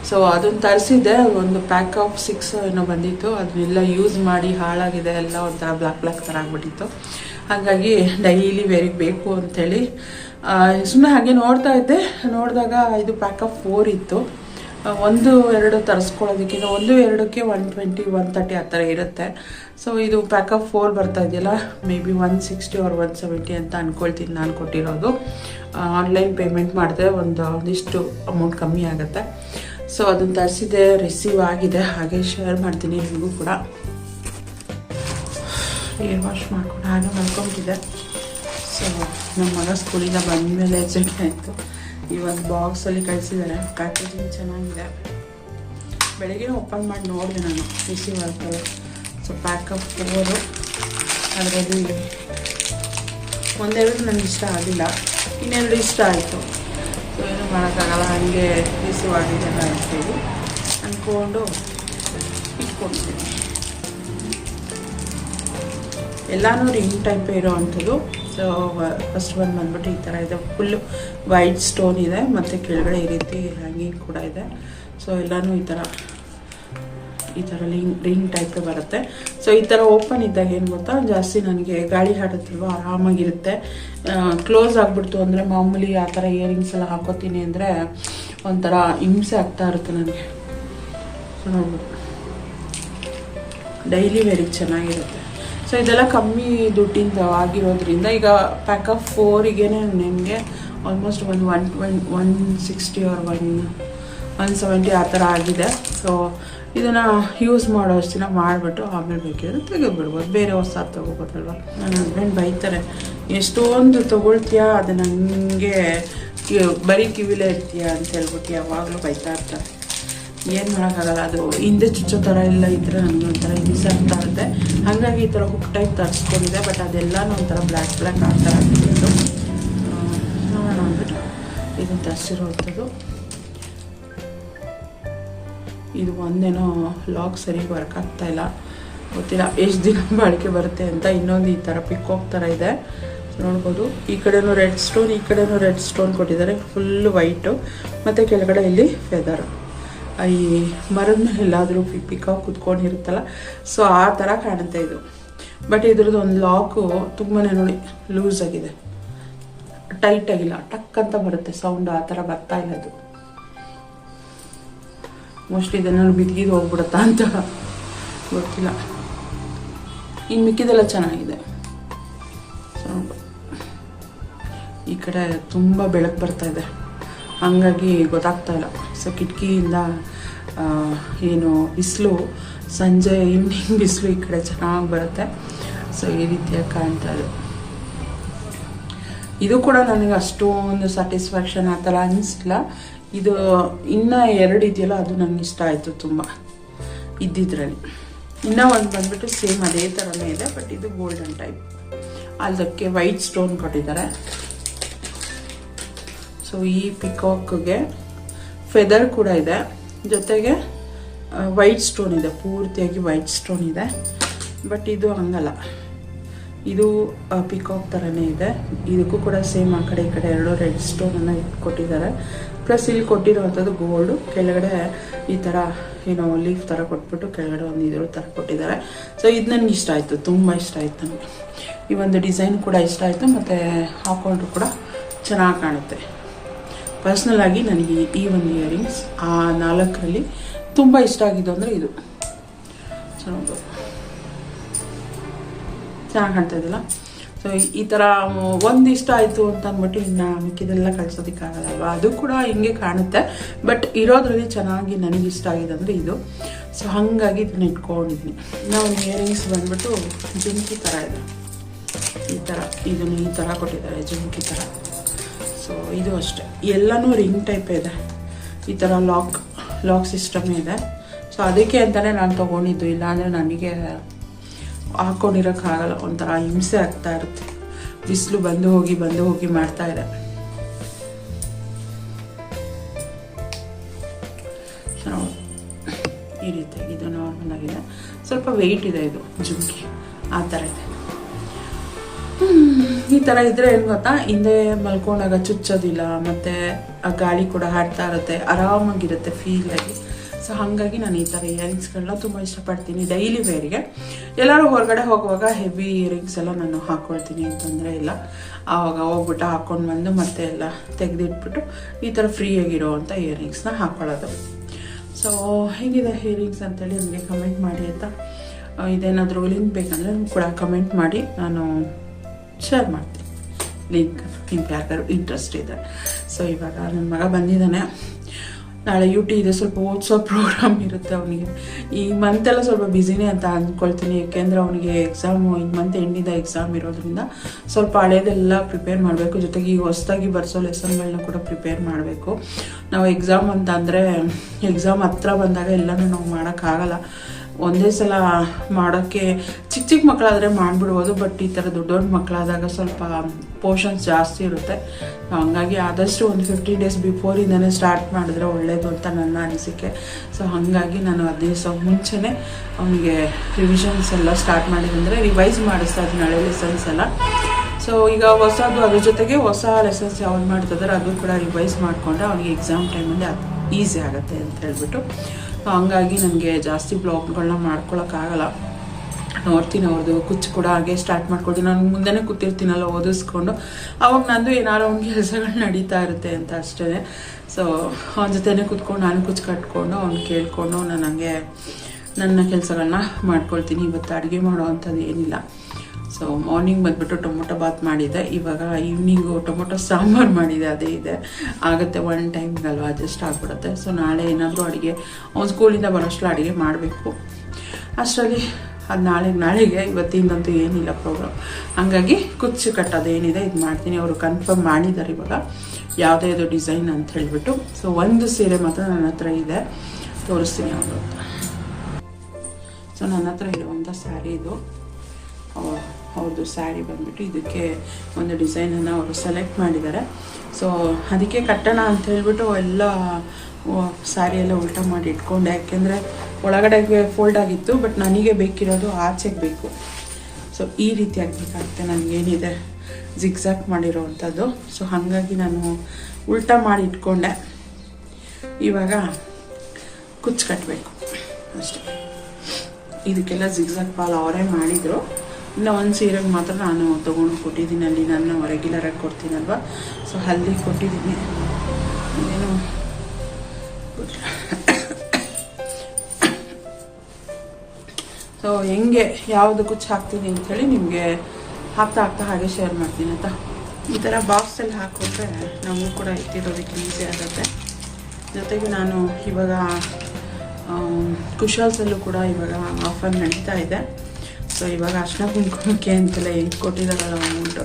ಸೊ ಅದನ್ನು ತರಿಸಿದ್ದೆ ಒಂದು ಪ್ಯಾಕ್ ಆಫ್ ಸಿಕ್ಸ್ ಏನೋ ಬಂದಿತ್ತು. ಅದನ್ನೆಲ್ಲ ಯೂಸ್ ಮಾಡಿ ಹಾಳಾಗಿದೆ, ಎಲ್ಲ ಒಂಥರ ಬ್ಲ್ಯಾಕ್ ಬ್ಲ್ಯಾಕ್ ಥರ ಆಗ್ಬಿಟ್ಟಿತ್ತು. ಹಾಗಾಗಿ ಡೈಲಿ ವೇರಿಗೆ ಬೇಕು ಅಂಥೇಳಿ ಸುಮ್ಮನೆ ಹಾಗೆ ನೋಡ್ತಾ ಇದ್ದೆ. ನೋಡಿದಾಗ ಇದು ಪ್ಯಾಕಪ್ ಫೋರ್ ಇತ್ತು. ಒಂದು ಎರಡು ತರಿಸ್ಕೊಳ್ಳೋದಕ್ಕಿಂತ ಒಂದು ಎರಡಕ್ಕೆ ಒನ್ ಟ್ವೆಂಟಿ ಒನ್ ತರ್ಟಿ ಆ ಥರ ಇರುತ್ತೆ. ಸೊ ಇದು ಪ್ಯಾಕಪ್ ಫೋರ್ ಬರ್ತಾ ಇದೆಯಲ್ಲ? Maybe one sixty or one seventy ಅಂತ ಅಂದ್ಕೊಳ್ತೀನಿ ನಾನು ಕೊಟ್ಟಿರೋದು. ಆನ್ಲೈನ್ ಪೇಮೆಂಟ್ ಮಾಡಿದ್ರೆ ಒಂದು, ಒಂದಿಷ್ಟು ಅಮೌಂಟ್ ಕಮ್ಮಿ ಆಗುತ್ತೆ. ಸೊ ಅದನ್ನು ತರಿಸಿದೆ ರಿಸೀವ್ ಆಗಿದೆ. ಹಾಗೆ ಶೇರ್ ಮಾಡ್ತೀನಿ ನಿಮಗೂ ಕೂಡ. ಏರ್ ವಾಶ್ ಮಾಡ್ಕೊಂಡು, ಹಾಗೆ ಮಲ್ಕೊಂಬಿಟ್ಟಿದೆ ಸೊ ನಮ್ಮ ಮಗ ಸ್ಕೂಲಿಂದ ಬಂದಮೇಲೆ ಎಚ್ಚರಿಕೆ ಆಯಿತು. ಇವಾಗ ಬಾಕ್ಸಲ್ಲಿ ಕಳಿಸಿದ್ದಾರೆ ಪ್ಯಾಕೇಜಿಂಗ್ ಚೆನ್ನಾಗಿದೆ. ಬೆಳಗ್ಗೆ ಓಪನ್ ಮಾಡಿ ನೋಡಿದೆ ನಾನು ರಿಸೀವ್ ಆಗ್ತದೆ ಸೊ ಪ್ಯಾಕಪ್ ಹೋಗೋದು ಅದರಲ್ಲಿ ಒಂದೆರಡು ನನಗೆ ಇಷ್ಟ ಆಗಿಲ್ಲ, ಇನ್ನೆರಡು ಇಷ್ಟ ಆಯಿತು. ಸೊ ಏನು ಮಾಡೋಕ್ಕಾಗಲ್ಲ, ಹಾಗೆ ರಿಸೀವ್ ಆಗಿದೆಲ್ಲ ಅಂತೇಳಿ ಅಂದ್ಕೊಂಡು ಇಟ್ಕೊಳ್ತೀನಿ. ಎಲ್ಲನೂ ರಿಂಗ್ ಟೈಪೇ ಇರೋ ಅಂಥದ್ದು. ಸೊ ಫಸ್ಟ್ ಒಂದು ಬಂದ್ಬಿಟ್ಟು ಈ ಥರ ಇದೆ. ಫುಲ್ ವೈಟ್ ಸ್ಟೋನ್ ಇದೆ, ಮತ್ತು ಕೆಳಗಡೆ ಈ ರೀತಿ ಹ್ಯಾಂಗಿಂಗ್ ಕೂಡ ಇದೆ. ಸೊ ಎಲ್ಲನೂ ಈ ಥರ ಈ ಥರ ಲಿಂಗ್ ರಿಂಗ್ ಟೈಪ್ ಬರುತ್ತೆ. ಸೊ ಈ ಥರ ಓಪನ್ ಇದ್ದಾಗ ಏನು ಗೊತ್ತಾ? ಜಾಸ್ತಿ ನನಗೆ ಗಾಳಿ ಹಾಡುತ್ತಿಲ್ವ, ಆರಾಮಾಗಿರುತ್ತೆ. ಕ್ಲೋಸ್ ಆಗಿಬಿಡ್ತು ಅಂದರೆ ಮಾಮೂಲಿ ಆ ಥರ ಇಯರಿಂಗ್ಸ್ ಎಲ್ಲ ಹಾಕೋತೀನಿ ಅಂದರೆ ಒಂಥರ ಹಿಂಸೆ ಆಗ್ತಾ ಇರುತ್ತೆ ನನಗೆ. ಸೊ ನೋಡ್ಬೋದು ಡೈಲಿ ವೆರಿ ಚೆನ್ನಾಗಿರುತ್ತೆ. ಸೊ ಇದೆಲ್ಲ ಕಮ್ಮಿ ದುಡ್ಡಿಂದ ಆಗಿರೋದ್ರಿಂದ ಈಗ ಪ್ಯಾಕ್ ಆಫ್ ಫೋರಿಗೆ ನಿಮಗೆ ಆಲ್ಮೋಸ್ಟ್ ಒಂದು one twenty one sixty or one one seventy ಆ ಥರ ಆಗಿದೆ. ಸೊ ಇದನ್ನು ಯೂಸ್ ಮಾಡೋ ಅಷ್ಟಿನ ಮಾಡಿಬಿಟ್ಟು ಆಮೇಲೆ ಬೇಕಿದ್ರೆ ತೆಗೆದುಬಿಡ್ಬೋದು. ಬೇರೆ ಹೊಸ ತೊಗೋಬೋದಲ್ವ? ನನ್ನ ಹಸ್ಬೆಂಡ್ ಬೈತಾರೆ, ಎಷ್ಟೊಂದು ತೊಗೊಳ್ತೀಯಾ? ಅದು ನನಗೆ ಬರೀ ಕಿವಿಲೇ ಇರ್ತೀಯ? ಅಂತ ಹೇಳ್ಬಿಟ್ಟು ಯಾವಾಗಲೂ ಬೈತಾ ಇರ್ತಾರೆ. ಏನು ಮಾಡೋಕ್ಕಾಗಲ್ಲ, ಅದು ಹಿಂದೆ ಚುಚ್ಚೋ ಥರ ಎಲ್ಲ ಇದ್ರೆ ನನಗೆ ಒಂಥರ ಹಿಂಸೆ ಆಗ್ತಾ ಇರುತ್ತೆ ಹಾಗಾಗಿ ಈ ಥರ ಹುಕ್ ಟೈಪ್ ತರಿಸ್ಕೊಂಡಿದೆ ಬಟ್ ಅದೆಲ್ಲನೂ ಒಂಥರ ಬ್ಲ್ಯಾಕ್ ಬ್ಲ್ಯಾಕ್ ಆ ಥರ ಆಗಿಬಿಟ್ಟು ನೋಡೋಣ ಅಂದ್ಬಿಟ್ಟು ಇದನ್ನು ತರಿಸಿರೋವಂಥದ್ದು. ಇದು ಒಂದೇನೋ ಲಾಕ್ ಸರಿ ವರ್ಕ್ ಆಗ್ತಾ ಇಲ್ಲ. ಗೊತ್ತಿಲ್ಲ, ಎಷ್ಟು ದಿನ ಬಾಳಿಕೆ ಬರುತ್ತೆ ಅಂತ ಇನ್ನೊಂದು ಈ ಥರ ಪಿಕ್ ಥರ ಇದೆ. ನೋಡ್ಬೋದು, ಈ ಕಡೆನೂ ರೆಡ್ ಸ್ಟೋನ್ ಈ ಕಡೆನೂ ರೆಡ್ ಸ್ಟೋನ್ ಕೊಟ್ಟಿದ್ದಾರೆ ಫುಲ್ ವೈಟು ಮತ್ತು ಕೆಳಗಡೆ ಇಲ್ಲಿ ಫೆದರ್ ಈ ಮರದ ಮೇಲೆ ಎಲ್ಲಾದರೂ ಪಿಕ್ಕಾಗಿ ಕುತ್ಕೊಂಡಿರುತ್ತಲ್ಲ, ಸೊ ಆ ಥರ ಕಾಣುತ್ತೆ ಇದು. ಬಟ್ ಇದ್ರದ್ದು ಒಂದು ಲಾಕು ತುಂಬಾ ನೋಡಿ ಲೂಸ್ ಆಗಿದೆ. ಟೈಟ್ ಆಗಿಲ್ಲ, ಟಕ್ ಅಂತ ಬರುತ್ತೆ ಸೌಂಡ್ ಆ ಥರ ಬರ್ತಾ ಇಲ್ಲ ಅದು. ಮೋಸ್ಟ್ಲಿ ಇದನ್ನು ಬಿದ್ಗಿದು ಹೋಗ್ಬಿಡುತ್ತಾ ಅಂತ ಗೊತ್ತಿಲ್ಲ. ಇನ್ನು ಮಿಕ್ಕಿದೆಲ್ಲ ಚೆನ್ನಾಗಿದೆ. ಸೌಂಡ್ ಈ ಕಡೆ ತುಂಬ ಬೆಳಕು ಬರ್ತಾ ಇದೆ. ಹಂಗಾಗಿ ಗೊತ್ತಾಗ್ತಾ ಇಲ್ಲ. ಸೊ ಕಿಟಕಿಯಿಂದ ಏನು ಬಿಸಿಲು, ಸಂಜೆ ಈವ್ನಿಂಗ್ ಬಿಸಿಲು ಈ ಕಡೆ ಚೆನ್ನಾಗಿ ಬರುತ್ತೆ. ಸೊ ಈ ರೀತಿಯಾಗಿ ಕಾಣ್ತಾ ಇದೆ. ಇದು ಕೂಡ ನನಗೆ ಅಷ್ಟೊಂದು ಸ್ಯಾಟಿಸ್ಫ್ಯಾಕ್ಷನ್ ಆ ಥರ ಅನಿಸಿಲ್ಲ. ಇದು ಇನ್ನೂ ಎರಡು ಇದೆಯಲ್ಲ, ಅದು ನನಗೆ ಇಷ್ಟ ಆಯಿತು ತುಂಬ. ಇದ್ದಿದ್ರಲ್ಲಿ. ಇನ್ನೂ ಒಂದು ಬಂದ್ಬಿಟ್ಟು ಸೇಮ್ ಅದೇ ಥರನೇ ಇದೆ, ಬಟ್ ಇದು ಗೋಲ್ಡನ್ ಟೈಪ್ ಅದಕ್ಕೆ ವೈಟ್ ಸ್ಟೋನ್ ಕೊಟ್ಟಿದ್ದಾರೆ. ಸೊ ಈ ಪಿಕಾಕ್ಗೆ ಫೆದರ್ ಕೂಡ ಇದೆ. ಜೊತೆಗೆ ವೈಟ್ ಸ್ಟೋನ್ ಇದೆ. ಪೂರ್ತಿಯಾಗಿ ವೈಟ್ ಸ್ಟೋನ್ ಇದೆ. ಬಟ್ ಇದು ಹಂಗಲ್ಲ. ಇದು ಪಿಕಾಕ್ ಥರನೇ ಇದೆ. ಇದಕ್ಕೂ ಕೂಡ ಸೇಮ್ ಆ ಕಡೆ, ಈ ಕಡೆ ಎರಡು ರೆಡ್ ಸ್ಟೋನನ್ನು ಕೊಟ್ಟಿದ್ದಾರೆ. ಪ್ಲಸ್ ಇಲ್ಲಿ ಕೊಟ್ಟಿರುವಂಥದ್ದು ಗೋಲ್ಡು ಕೆಳಗಡೆ ಈ ಥರ ಏನೋ ಲೀಫ್ ಥರ ಕೊಟ್ಬಿಟ್ಟು ಕೆಳಗಡೆ ಒಂದು ಇದ್ರ ಥರ ಕೊಟ್ಟಿದ್ದಾರೆ. ಸೊ ಇದು ನನಗೆ ಇಷ್ಟ ಆಯಿತು. ತುಂಬ ಇಷ್ಟ ಆಯಿತು ನನಗೆ ಈ ಒಂದು ಡಿಸೈನ್ ಕೂಡ ಇಷ್ಟ ಆಯಿತು. ಮತ್ತು ಹಾಕೊಂಡ್ರು ಕೂಡ ಚೆನ್ನಾಗಿ ಕಾಣುತ್ತೆ. ಪರ್ಸ್ನಲ್ ಆಗಿ ನನಗೆ ಈ ಒಂದು ಇಯರಿಂಗ್ಸ್ ಆ ನಾಲ್ಕರಲ್ಲಿ ತುಂಬ ಇಷ್ಟ ಆಗಿದ್ದು ಅಂದರೆ ಇದು. ಚೆನ್ನಾಗಿ ಚೆನ್ನಾಗಿ ಕಾಣ್ತಾ ಇದೆಯಲ್ಲ? ಸೊ ಈ ಥರ ಒಂದು ಇಷ್ಟ ಆಯಿತು ಅಂತ ಅಂದ್ಬಿಟ್ಟು ಇನ್ನು ಮಿಕ್ಕಿದೆಲ್ಲ ಕಳ್ಸೋದಕ್ಕಾಗಲ್ಲ. ಅದು ಕೂಡ ಹಿಂಗೆ ಕಾಣುತ್ತೆ. ಬಟ್ ಇರೋದ್ರಲ್ಲಿ ಚೆನ್ನಾಗಿ ನನಗೆ ಇಷ್ಟ ಆಗಿದೆ ಅಂದರೆ ಇದು. ಸೊ ಹಾಗಾಗಿ ಇದನ್ನ ಇಟ್ಕೊಂಡಿದ್ವಿ ನಾವು ಇಯರಿಂಗ್ಸ್ ಬಂದ್ಬಿಟ್ಟು ಜುಮ್ಕಿ ಥರ ಇದೆ. ಈ ಥರ ಇದನ್ನು ಈ ಥರ ಕೊಟ್ಟಿದ್ದಾರೆ, ಜುಮ್ಕಿ ಥರ ಸೊ ಇದು ಅಷ್ಟೆ. ಎಲ್ಲನೂ ರಿಂಗ್ ಟೈಪ್ ಇದೆ. ಈ ಥರ ಲಾಕ್ ಲಾಕ್ ಸಿಸ್ಟಮ್ ಇದೆ. ಸೊ ಅದಕ್ಕೆ ಅಂತಲೇ ನಾನು ತೊಗೊಂಡಿದ್ದು. ಇಲ್ಲಾಂದರೆ ನನಗೆ ಹಾಕ್ಕೊಂಡಿರೋಕ್ಕಾಗಲ್ಲ ಒಂಥರ ಹಿಂಸೆ ಆಗ್ತಾ ಇರುತ್ತೆ. ಬಿಸಿಲು ಬಂದು ಹೋಗಿ ಬಂದು ಹೋಗಿ ಮಾಡ್ತಾ ಇದೆ. ಈ ರೀತಿ, ಇದು ನಾರ್ಮಲ್ ಆಗಿದೆ. ಸ್ವಲ್ಪ ವೆಯ್ಟ್ ಇದೆ ಇದು, ಜುಮ್ಕಿ. ಆ ಥರ ಇದೆ. ಈ ಥರ ಇದ್ರೆ ಏನು ಗೊತ್ತಾ? ಹಿಂದೆ ಮಲ್ಕೊಂಡಾಗ ಚುಚ್ಚೋದಿಲ್ಲ, ಮತ್ತು ಆ ಗಾಳಿ ಕೂಡ ಹಾಡ್ತಾ ಇರುತ್ತೆ, ಆರಾಮಾಗಿರುತ್ತೆ ಆಗಿ. ಸೊ ಹಾಗಾಗಿ ನಾನು ಈ ಥರ ಇಯರಿಂಗ್ಸ್ಗಳನ್ನ ತುಂಬ ಇಷ್ಟಪಡ್ತೀನಿ ಡೈಲಿ ವೇರಿಗೆ ಎಲ್ಲರೂ ಹೊರಗಡೆ ಹೋಗುವಾಗ ಹೆವಿ ಇಯರಿಂಗ್ಸ್ ಎಲ್ಲ ನಾನು ಹಾಕ್ಕೊಳ್ತೀನಿ ತೊಂದರೆ ಇಲ್ಲ. ಆವಾಗ ಹೋಗ್ಬಿಟ್ಟು ಹಾಕ್ಕೊಂಡು ಬಂದು ಮತ್ತೆ ಎಲ್ಲ ತೆಗೆದಿಟ್ಬಿಟ್ಟು ಈ ಥರ ಫ್ರೀಯಾಗಿರೋ ಅಂಥ ಇಯರಿಂಗ್ಸ್ನ ಹಾಕ್ಕೊಳ್ಳೋದು ಸೊ ಹೇಗಿದೆ ಇಯರಿಂಗ್ಸ್ ಅಂತೇಳಿ ನನಗೆ ಕಮೆಂಟ್ ಮಾಡಿ ಅಂತ ಇದೇನಾದರೂ ಲಿಂಕ್ ಬೇಕಂದರೆ ಕೂಡ ಕಮೆಂಟ್ ಮಾಡಿ. ನಾನು ಶೇರ್ ಮಾಡ್ತೀನಿ. ಲಿಂಕ್ ನಿಮ್ಗೆ ಯಾರಿಗಾರು ಇಂಟ್ರೆಸ್ಟ್ ಇದೆ. ಸೊ ಇವಾಗ ನನ್ನ ಮಗ ಬಂದಿದ್ದಾನೆ. ನಾಳೆ ಯು ಟಿ ಇದೆ, ಸ್ವಲ್ಪ ಓದಿಸೋ ಪ್ರೋಗ್ರಾಮ್ ಇರುತ್ತೆ ಅವನಿಗೆ. ಈ ಮಂತೆಲ್ಲ ಸ್ವಲ್ಪ ಬ್ಯುಸಿನೇ ಅಂತ ಅಂದ್ಕೊಳ್ತೀನಿ ಯಾಕೆಂದ್ರೆ ಅವನಿಗೆ ಎಕ್ಸಾಮು ಈ ಮಂತ್ ಎಂಡಿಂದ ಎಕ್ಸಾಮ್ ಇರೋದ್ರಿಂದ ಸ್ವಲ್ಪ ಹಳೇದೆಲ್ಲ ಪ್ರಿಪೇರ್ ಮಾಡಬೇಕು. ಜೊತೆಗೆ ಈಗ ಹೊಸದಾಗಿ ಬರ್ಸೋ ಲೆಸನ್ಗಳನ್ನ ಕೂಡ ಪ್ರಿಪೇರ್ ಮಾಡಬೇಕು. ನಾವು ಎಕ್ಸಾಮ್ ಅಂತ ಅಂದರೆ ಎಕ್ಸಾಮ್ ಹತ್ರ ಬಂದಾಗ ಎಲ್ಲನೂ ನಾವು ಮಾಡೋಕ್ಕಾಗಲ್ಲ. ಒಂದೇ ಸಲ ಮಾಡೋಕ್ಕೆ ಚಿಕ್ಕ ಚಿಕ್ಕ ಮಕ್ಕಳಾದರೆ ಮಾಡಿಬಿಡ್ಬೋದು ಬಟ್ ಈ ಥರ ದೊಡ್ಡ ದೊಡ್ಡ ಮಕ್ಕಳಾದಾಗ ಸ್ವಲ್ಪ ಪೋರ್ಷನ್ಸ್ ಜಾಸ್ತಿ ಇರುತ್ತೆ. ಹಂಗಾಗಿ ಆದಷ್ಟು ಒಂದು ಫಿಫ್ಟೀನ್ ಡೇಸ್ ಬಿಫೋರಿಂದನೇ ಸ್ಟಾರ್ಟ್ ಮಾಡಿದ್ರೆ ಒಳ್ಳೆಯದು ಅಂತ ನನ್ನ ಅನಿಸಿಕೆ. ಸೊ ಹಾಗಾಗಿ ನಾನು ಹದಿನೈದು ದಿವಸ ಮುಂಚೆನೇ ಅವನಿಗೆ ರಿವಿಷನ್ಸ್ ಎಲ್ಲ ಸ್ಟಾರ್ಟ್ ಮಾಡಿದಂದರೆ ರಿವೈಸ್ ಮಾಡಿಸ್ತಾ ಇದ್ದೀನಿ ಹಳೆ ಲೆಸನ್ಸ್ ಎಲ್ಲ. ಸೊ ಈಗ ಹೊಸದು ಅದ್ರ ಜೊತೆಗೆ ಹೊಸ ಲೆಸನ್ಸ್ ಯಾವ್ದು ಮಾಡ್ತಿದ್ದಾರೆ ಅದು ಕೂಡ ರಿವೈಸ್ ಮಾಡಿಕೊಂಡ್ರೆ ಅವನಿಗೆ ಎಕ್ಸಾಮ್ ಟೈಮಲ್ಲಿ ಅದು ಈಸಿ ಆಗುತ್ತೆ ಅಂತ ಹೇಳ್ಬಿಟ್ಟು. ಸೊ ಹಂಗಾಗಿ ನನಗೆ ಜಾಸ್ತಿ ಬ್ಲಾಗ್ಗಳನ್ನ ಮಾಡ್ಕೊಳಕ್ಕಾಗಲ್ಲ. ನೋಡ್ತೀನಿ ಅವ್ರದ್ದು ಕುಚ್ಚು ಕೂಡ ಹಾಗೆ ಸ್ಟಾರ್ಟ್ ಮಾಡ್ಕೊಳ್ತೀನಿ. ನಾನು ಮುಂದೆನೇ ಕೂತಿರ್ತೀನಲ್ಲ, ಓದಿಸ್ಕೊಂಡು. ಅವಾಗ ನಂದು ಏನಾದ್ರು ಒಂದು ಕೆಲಸಗಳು ನಡೀತಾ ಇರುತ್ತೆ ಅಂತ ಅಷ್ಟೇ. ಸೊ ಅವನ ಜೊತೆನೇ ಕೂತ್ಕೊಂಡು ನಾನು ಕುಚ್ಚು ಕಟ್ಕೊಂಡು, ಅವ್ನು ಕೇಳಿಕೊಂಡು, ನಾನು ಹಂಗೆ ನನ್ನ ಕೆಲಸಗಳನ್ನ ಮಾಡ್ಕೊಳ್ತೀನಿ. ಇವತ್ತು ಅಡುಗೆ ಮಾಡೋ ಅಂಥದ್ದು ಏನಿಲ್ಲ. ಸೊ ಮಾರ್ನಿಂಗ್ ಬಂದ್ಬಿಟ್ಟು ಟೊಮೊಟೊ ಬಾತ್ ಮಾಡಿದ್ದೆ ಇವಾಗ ಈವ್ನಿಂಗು ಟೊಮೊಟೊ ಸಾಂಬಾರು ಮಾಡಿದೆ, ಅದೇ ಇದೆ. ಆಗುತ್ತೆ ಒನ್ ಟೈಮ್ಗಲ್ವ ಅಡ್ಜಸ್ಟ್ ಆಗ್ಬಿಡುತ್ತೆ. ಸೊ ನಾಳೆ ಏನಾದರೂ ಅಡುಗೆ, ಅವ್ನು ಸ್ಕೂಲಿಂದ ಬರೋಷ್ಟು ಅಡುಗೆ ಮಾಡಬೇಕು. ಅಷ್ಟರಲ್ಲಿ ಅದು ನಾಳೆ, ನಾಳೆಗೆ ಇವತ್ತಿಂದಂತೂ ಏನಿಲ್ಲ ಪ್ರೋಗ್ರಾಮ್ ಹಾಗಾಗಿ ಕುಚ್ಚು ಕಟ್ಟೋದು ಏನಿದೆ, ಇದು ಮಾಡ್ತೀನಿ. ಅವರು ಕನ್ಫರ್ಮ್ ಮಾಡಿದ್ದಾರೆ ಇವಾಗ. ಯಾವುದೇ ಯಾವುದೋ ಡಿಸೈನ್ ಅಂತ ಹೇಳಿಬಿಟ್ಟು. ಸೊ ಒಂದು ಸೀರೆ ಮಾತ್ರ ನನ್ನ ಹತ್ರ ಇದೆ. ತೋರಿಸ್ತೀನಿ ಅವರು ಸೊ ನನ್ನ ಹತ್ರ ಇರುವಂಥ ಸ್ಯಾರಿ ಇದು. ಅವ್ರದ್ದು ಸ್ಯಾರಿ ಬಂದ್ಬಿಟ್ಟು ಇದಕ್ಕೆ ಒಂದು ಡಿಸೈನನ್ನು ಅವರು ಸೆಲೆಕ್ಟ್ ಮಾಡಿದ್ದಾರೆ ಸೊ ಅದಕ್ಕೆ ಕಟ್ಟೋಣ ಅಂತ ಹೇಳ್ಬಿಟ್ಟು ಎಲ್ಲ ಸ್ಯಾರಿ ಎಲ್ಲ ಉಲ್ಟಾ ಮಾಡಿ ಇಟ್ಕೊಂಡೆ. ಯಾಕೆಂದರೆ ಒಳಗಡೆಗೆ ಫೋಲ್ಡ್ ಆಗಿತ್ತು ಬಟ್ ನನಗೆ ಬೇಕಿರೋದು ಆಚೆಗೆ ಬೇಕು. ಸೊ ಈ ರೀತಿ ಆಗಬೇಕಾಗುತ್ತೆ. ನನಗೇನಿದೆ ಜಿಗ್ಸಾಕ್ ಮಾಡಿರೋ ಅಂಥದ್ದು ಸೊ ಹಾಗಾಗಿ ನಾನು ಉಲ್ಟಾ ಮಾಡಿ ಇಟ್ಕೊಂಡೆ. ಇವಾಗ ಕುಚ್ಚು ಕಟ್ಟಬೇಕು ಅಷ್ಟೇ. ಇದಕ್ಕೆಲ್ಲ ಜಿಗ್ಸಾಕ್ ಪಾಲ್ ಅವರೇ ಮಾಡಿದರು. ಇನ್ನು ಒಂದು ಸೀರೆಗೆ ಮಾತ್ರ ನಾನು ತೊಗೊಂಡು ಕೊಟ್ಟಿದ್ದೀನಿ. ಅಲ್ಲಿ ನಾನು ರೆಗ್ಯುಲರಾಗಿ ಕೊಡ್ತೀನಲ್ವ? ಸೊ ಅಲ್ಲಿ ಕೊಟ್ಟಿದ್ದೀನಿ. ಏನು ಸೊ ಹೆಂಗೆ, ಯಾವುದು ಕುಚ್ಚು ಹಾಕ್ತೀನಿ ಅಂಥೇಳಿ ನಿಮಗೆ ಹಾಕ್ತಾ ಹಾಕ್ತಾ ಹಾಗೆ ಶೇರ್ ಮಾಡ್ತೀನಿ ಅಂತ ಈ ಥರ ಬಾಕ್ಸಲ್ಲಿ ಹಾಕ್ಕೊಟ್ರೆ ನಮಗೂ ಕೂಡ ಇಟ್ಟಿರೋದಕ್ಕೆ ಈಸಿ ಆಗುತ್ತೆ. ಜೊತೆಗೆ ನಾನು ಇವಾಗ ಕುಶಾಲ್ಸಲ್ಲೂ ಕೂಡ ಇವಾಗ ಆಫರ್ ನಡೀತಾ ಇದೆ. ಸೊ ಇವಾಗ ಅರ್ಶಿನ ಕುಂಕುಮಕ್ಕೆ ಅಂತೆಲ್ಲ ಹೆಂಗೆ ಕೊಟ್ಟಿದ್ದಾರಲ್ಲ ಅಮೌಂಟು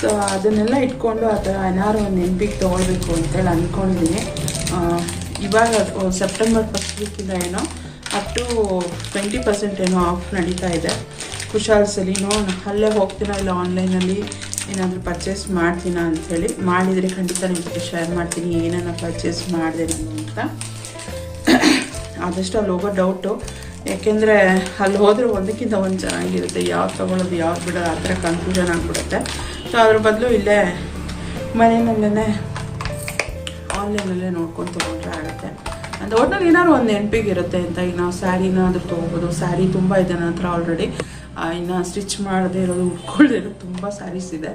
ಸೊ ಅದನ್ನೆಲ್ಲ ಇಟ್ಕೊಂಡು ಆ ಥರ ಏನಾದ್ರು ಒಂದು ನೆನಪಿಗೆ ತೊಗೊಳ್ಬೇಕು ಅಂತೇಳಿ ಅಂದ್ಕೊಂಡಿದ್ದೀನಿ ಇವಾಗ ಸೆಪ್ಟೆಂಬರ್ ಫಸ್ಟ್ ವೀಕಿಂದ ಏನೋ ಅಪ್ ಟು ಟ್ವೆಂಟಿ ಪರ್ಸೆಂಟ್ ಏನೋ ಆಫ್ ನಡೀತಾ ಇದೆ. ಕುಶಾಲ್ಸಲ್ಲಿನೋ ಅಲ್ಲೇ ಹೋಗ್ತೀನೋ ಇಲ್ಲ ಆನ್ಲೈನಲ್ಲಿ ಏನಾದರೂ ಪರ್ಚೇಸ್ ಮಾಡ್ತೀನ ಅಂಥೇಳಿ ಮಾಡಿದರೆ ಖಂಡಿತ ನಿಮ್ಮ ಜೊತೆ ಶೇರ್ ಮಾಡ್ತೀನಿ, ಏನನ್ನ ಪರ್ಚೇಸ್ ಮಾಡಿದೆ ನಾನು ಅಂತ. ಆದಷ್ಟು ಅಲ್ಲಿ ಹೋಗೋ ಡೌಟು ಯಾಕೆಂದರೆ ಅಲ್ಲಿ ಹೋದರೆ ಒಂದಕ್ಕಿಂತ ಒಂದು ಚೆನ್ನಾಗಿರುತ್ತೆ. ಯಾವ್ದು ತೊಗೊಳೋದು, ಯಾವ್ದು ಬಿಡೋದು, ಆ ಥರ ಕನ್ಫ್ಯೂಷನ್ ಆಗಿಬಿಡುತ್ತೆ. ಸೊ ಅದ್ರ ಬದಲು ಇಲ್ಲೇ ಮನೆಯಲ್ಲೇ ಆನ್ಲೈನಲ್ಲೇ ನೋಡ್ಕೊಂಡು ತೊಗೊಂಡ್ರೆ ಆಗುತ್ತೆ. ಅಂತ ಒಟ್ನಲ್ಲಿ ಏನಾದ್ರು ಒಂದು ನೆನಪಿಗೆ ಇರುತ್ತೆ ಅಂತ, ಈಗ ನಾವು ಸ್ಯಾರಿನಾದ್ರೂ ತೊಗೋಬೋದು ಸ್ಯಾರಿ ತುಂಬ ಇದೆ ನನ್ನ ಹತ್ರ ಆಲ್ರೆಡಿ ಇನ್ನು ಸ್ಟಿಚ್ ಮಾಡದೇ ಇರೋದು, ಉಟ್ಕೊಳ್ಳದೆ ಇರೋದು ತುಂಬ ಸ್ಯಾರೀಸ್ ಇದೆ.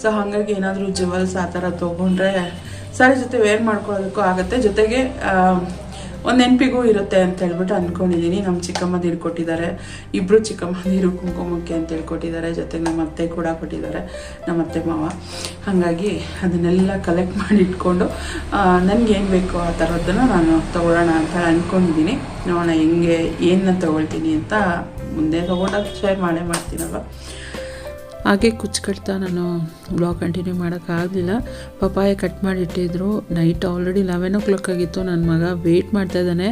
ಸೊ ಹಾಗಾಗಿ ಏನಾದರೂ ಜುವೆಲ್ಸ್ ಆ ಥರ ತೊಗೊಂಡ್ರೆ ಸ್ಯಾರಿ ಜೊತೆ ವೇರ್ ಮಾಡ್ಕೊಳ್ಳೋದಕ್ಕೂ ಆಗುತ್ತೆ. ಜೊತೆಗೆ ಒಂದು ನೆನಪಿಗೂ ಇರುತ್ತೆ ಅಂತ ಹೇಳ್ಬಿಟ್ಟು ಅನ್ಕೊಂಡಿದ್ದೀನಿ ನಮ್ಮ ಚಿಕ್ಕಮ್ಮದಿರು ಕೊಟ್ಟಿದ್ದಾರೆ. ಇಬ್ಬರು ಚಿಕ್ಕಮ್ಮದಿರು ಕುಂಕುಮಕ್ಕೆ ಅಂತ ಹೇಳ್ಕೊಟ್ಟಿದ್ದಾರೆ. ಜೊತೆಗೆ ನಮ್ಮ ಅತ್ತೆ ಕೂಡ ಕೊಟ್ಟಿದ್ದಾರೆ. ನಮ್ಮ ಅತ್ತೆ ಮಾವ. ಹಾಗಾಗಿ ಅದನ್ನೆಲ್ಲ ಕಲೆಕ್ಟ್ ಮಾಡಿ ಇಟ್ಕೊಂಡು ನನಗೆ ಬೇಕು ಬೇಕೋ ಆ ಥರದ್ದನ್ನು ನಾನು ತೊಗೊಳ್ಳೋಣ ಅಂತ ಅಂದ್ಕೊಂಡಿದ್ದೀನಿ ನೋಡೋಣ ಹೆಂಗೆ ಏನನ್ನ ತೊಗೊಳ್ತೀನಿ ಅಂತ ಮುಂದೆ ತೊಗೊಂಡಾಗ ಶೇರ್ ಮಾಡೇ ಮಾಡ್ತೀನಲ್ವ? ಹಾಗೆ ಕುಚ್ಚು ಕಟ್ತಾ ನಾನು ಬ್ಲಾಗ್ ಕಂಟಿನ್ಯೂ ಮಾಡೋಕ್ಕಾಗಲಿಲ್ಲ ಪಪ್ಪಾಯ ಕಟ್ ಮಾಡಿಟ್ಟಿದ್ರು night already eleven o'clock ಆಗಿತ್ತು. ನನ್ನ ಮಗ ವೆಯ್ಟ್ ಮಾಡ್ತಾ ಇದ್ದಾನೆ.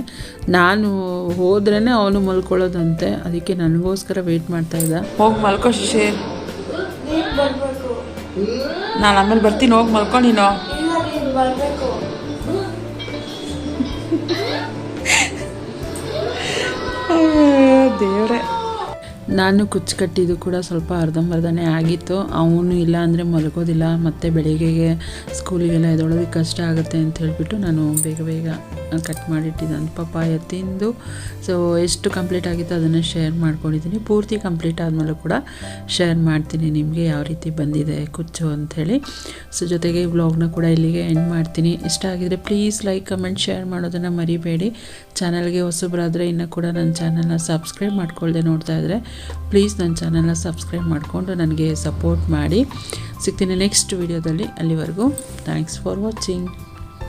ನಾನು ಹೋದ್ರೇ ಅವನು ಮಲ್ಕೊಳ್ಳೋದಂತೆ. ಅದಕ್ಕೆ ನನಗೋಸ್ಕರ ವೆಯ್ಟ್ ಮಾಡ್ತಾ ಇದ್ದ. ಹೋಗಿ ಮಲ್ಕೋ ಶಿಶಿ. ನಾನು ಆಮೇಲೆ ಬರ್ತೀನಿ. ಹೋಗಿ ಮಲ್ಕೊ ನೀನು. ದೇವ್ರೆ. ನಾನು ಕುಚ್ಚು ಕಟ್ಟಿದ್ದು ಕೂಡ ಸ್ವಲ್ಪ ಅರ್ಧಂಬರ್ಧನೇ ಆಗಿತ್ತು. ಅವನು ಇಲ್ಲ ಅಂದರೆ ಮಲಗೋದಿಲ್ಲ, ಮತ್ತು ಬೆಳಿಗ್ಗೆಗೆ ಸ್ಕೂಲಿಗೆಲ್ಲ ಎದೊಳೋದಕ್ಕೆ ಕಷ್ಟ ಆಗುತ್ತೆ ಅಂತ ಹೇಳಿಬಿಟ್ಟು ನಾನು ಬೇಗ ಬೇಗ ಕಟ್ ಮಾಡಿಟ್ಟಿದ್ದಂತ ಪಪ್ಪಾಯ ತಿಂದು ಸೊ ಎಷ್ಟು ಕಂಪ್ಲೀಟ್ ಆಗಿತ್ತು ಅದನ್ನು ಶೇರ್ ಮಾಡ್ಕೊಂಡಿದ್ದೀನಿ. ಪೂರ್ತಿ ಕಂಪ್ಲೀಟ್ ಆದಮೇಲೆ ಕೂಡ ಶೇರ್ ಮಾಡ್ತೀನಿ ನಿಮಗೆ ಯಾವ ರೀತಿ ಬಂದಿದೆ ಕುಚ್ಚು ಅಂಥೇಳಿ ಸೊ ಜೊತೆಗೆ ಈ ವ್ಲಾಗ್ನ ಕೂಡ ಇಲ್ಲಿಗೆ ಎಂಡ್ ಮಾಡ್ತೀನಿ. ಇಷ್ಟ ಆಗಿದರೆ ಪ್ಲೀಸ್ ಲೈಕ್ ಕಮೆಂಟ್ ಶೇರ್ ಮಾಡೋದನ್ನು ಮರಿಬೇಡಿ. ಚಾನಲ್ಗೆ ಹೊಸಬರಾದರೆ ಇನ್ನೂ ಕೂಡ ನನ್ನ ಚಾನಲ್ನ ಸಬ್ಸ್ಕ್ರೈಬ್ ಮಾಡ್ಕೊಳ್ಳದೆ ನೋಡ್ತಾ ಇದ್ದರೆ ಪ್ಲೀಸ್ ನನ್ನ ಚಾನಲ್ನ ಸಬ್ಸ್ಕ್ರೈಬ್ ಮಾಡಿಕೊಂಡು ನನಗೆ ಸಪೋರ್ಟ್ ಮಾಡಿ ಸಿಗ್ತೀನಿ ನೆಕ್ಸ್ಟ್ ವಿಡಿಯೋದಲ್ಲಿ ಅಲ್ಲಿವರೆಗೂ. Thanks for watching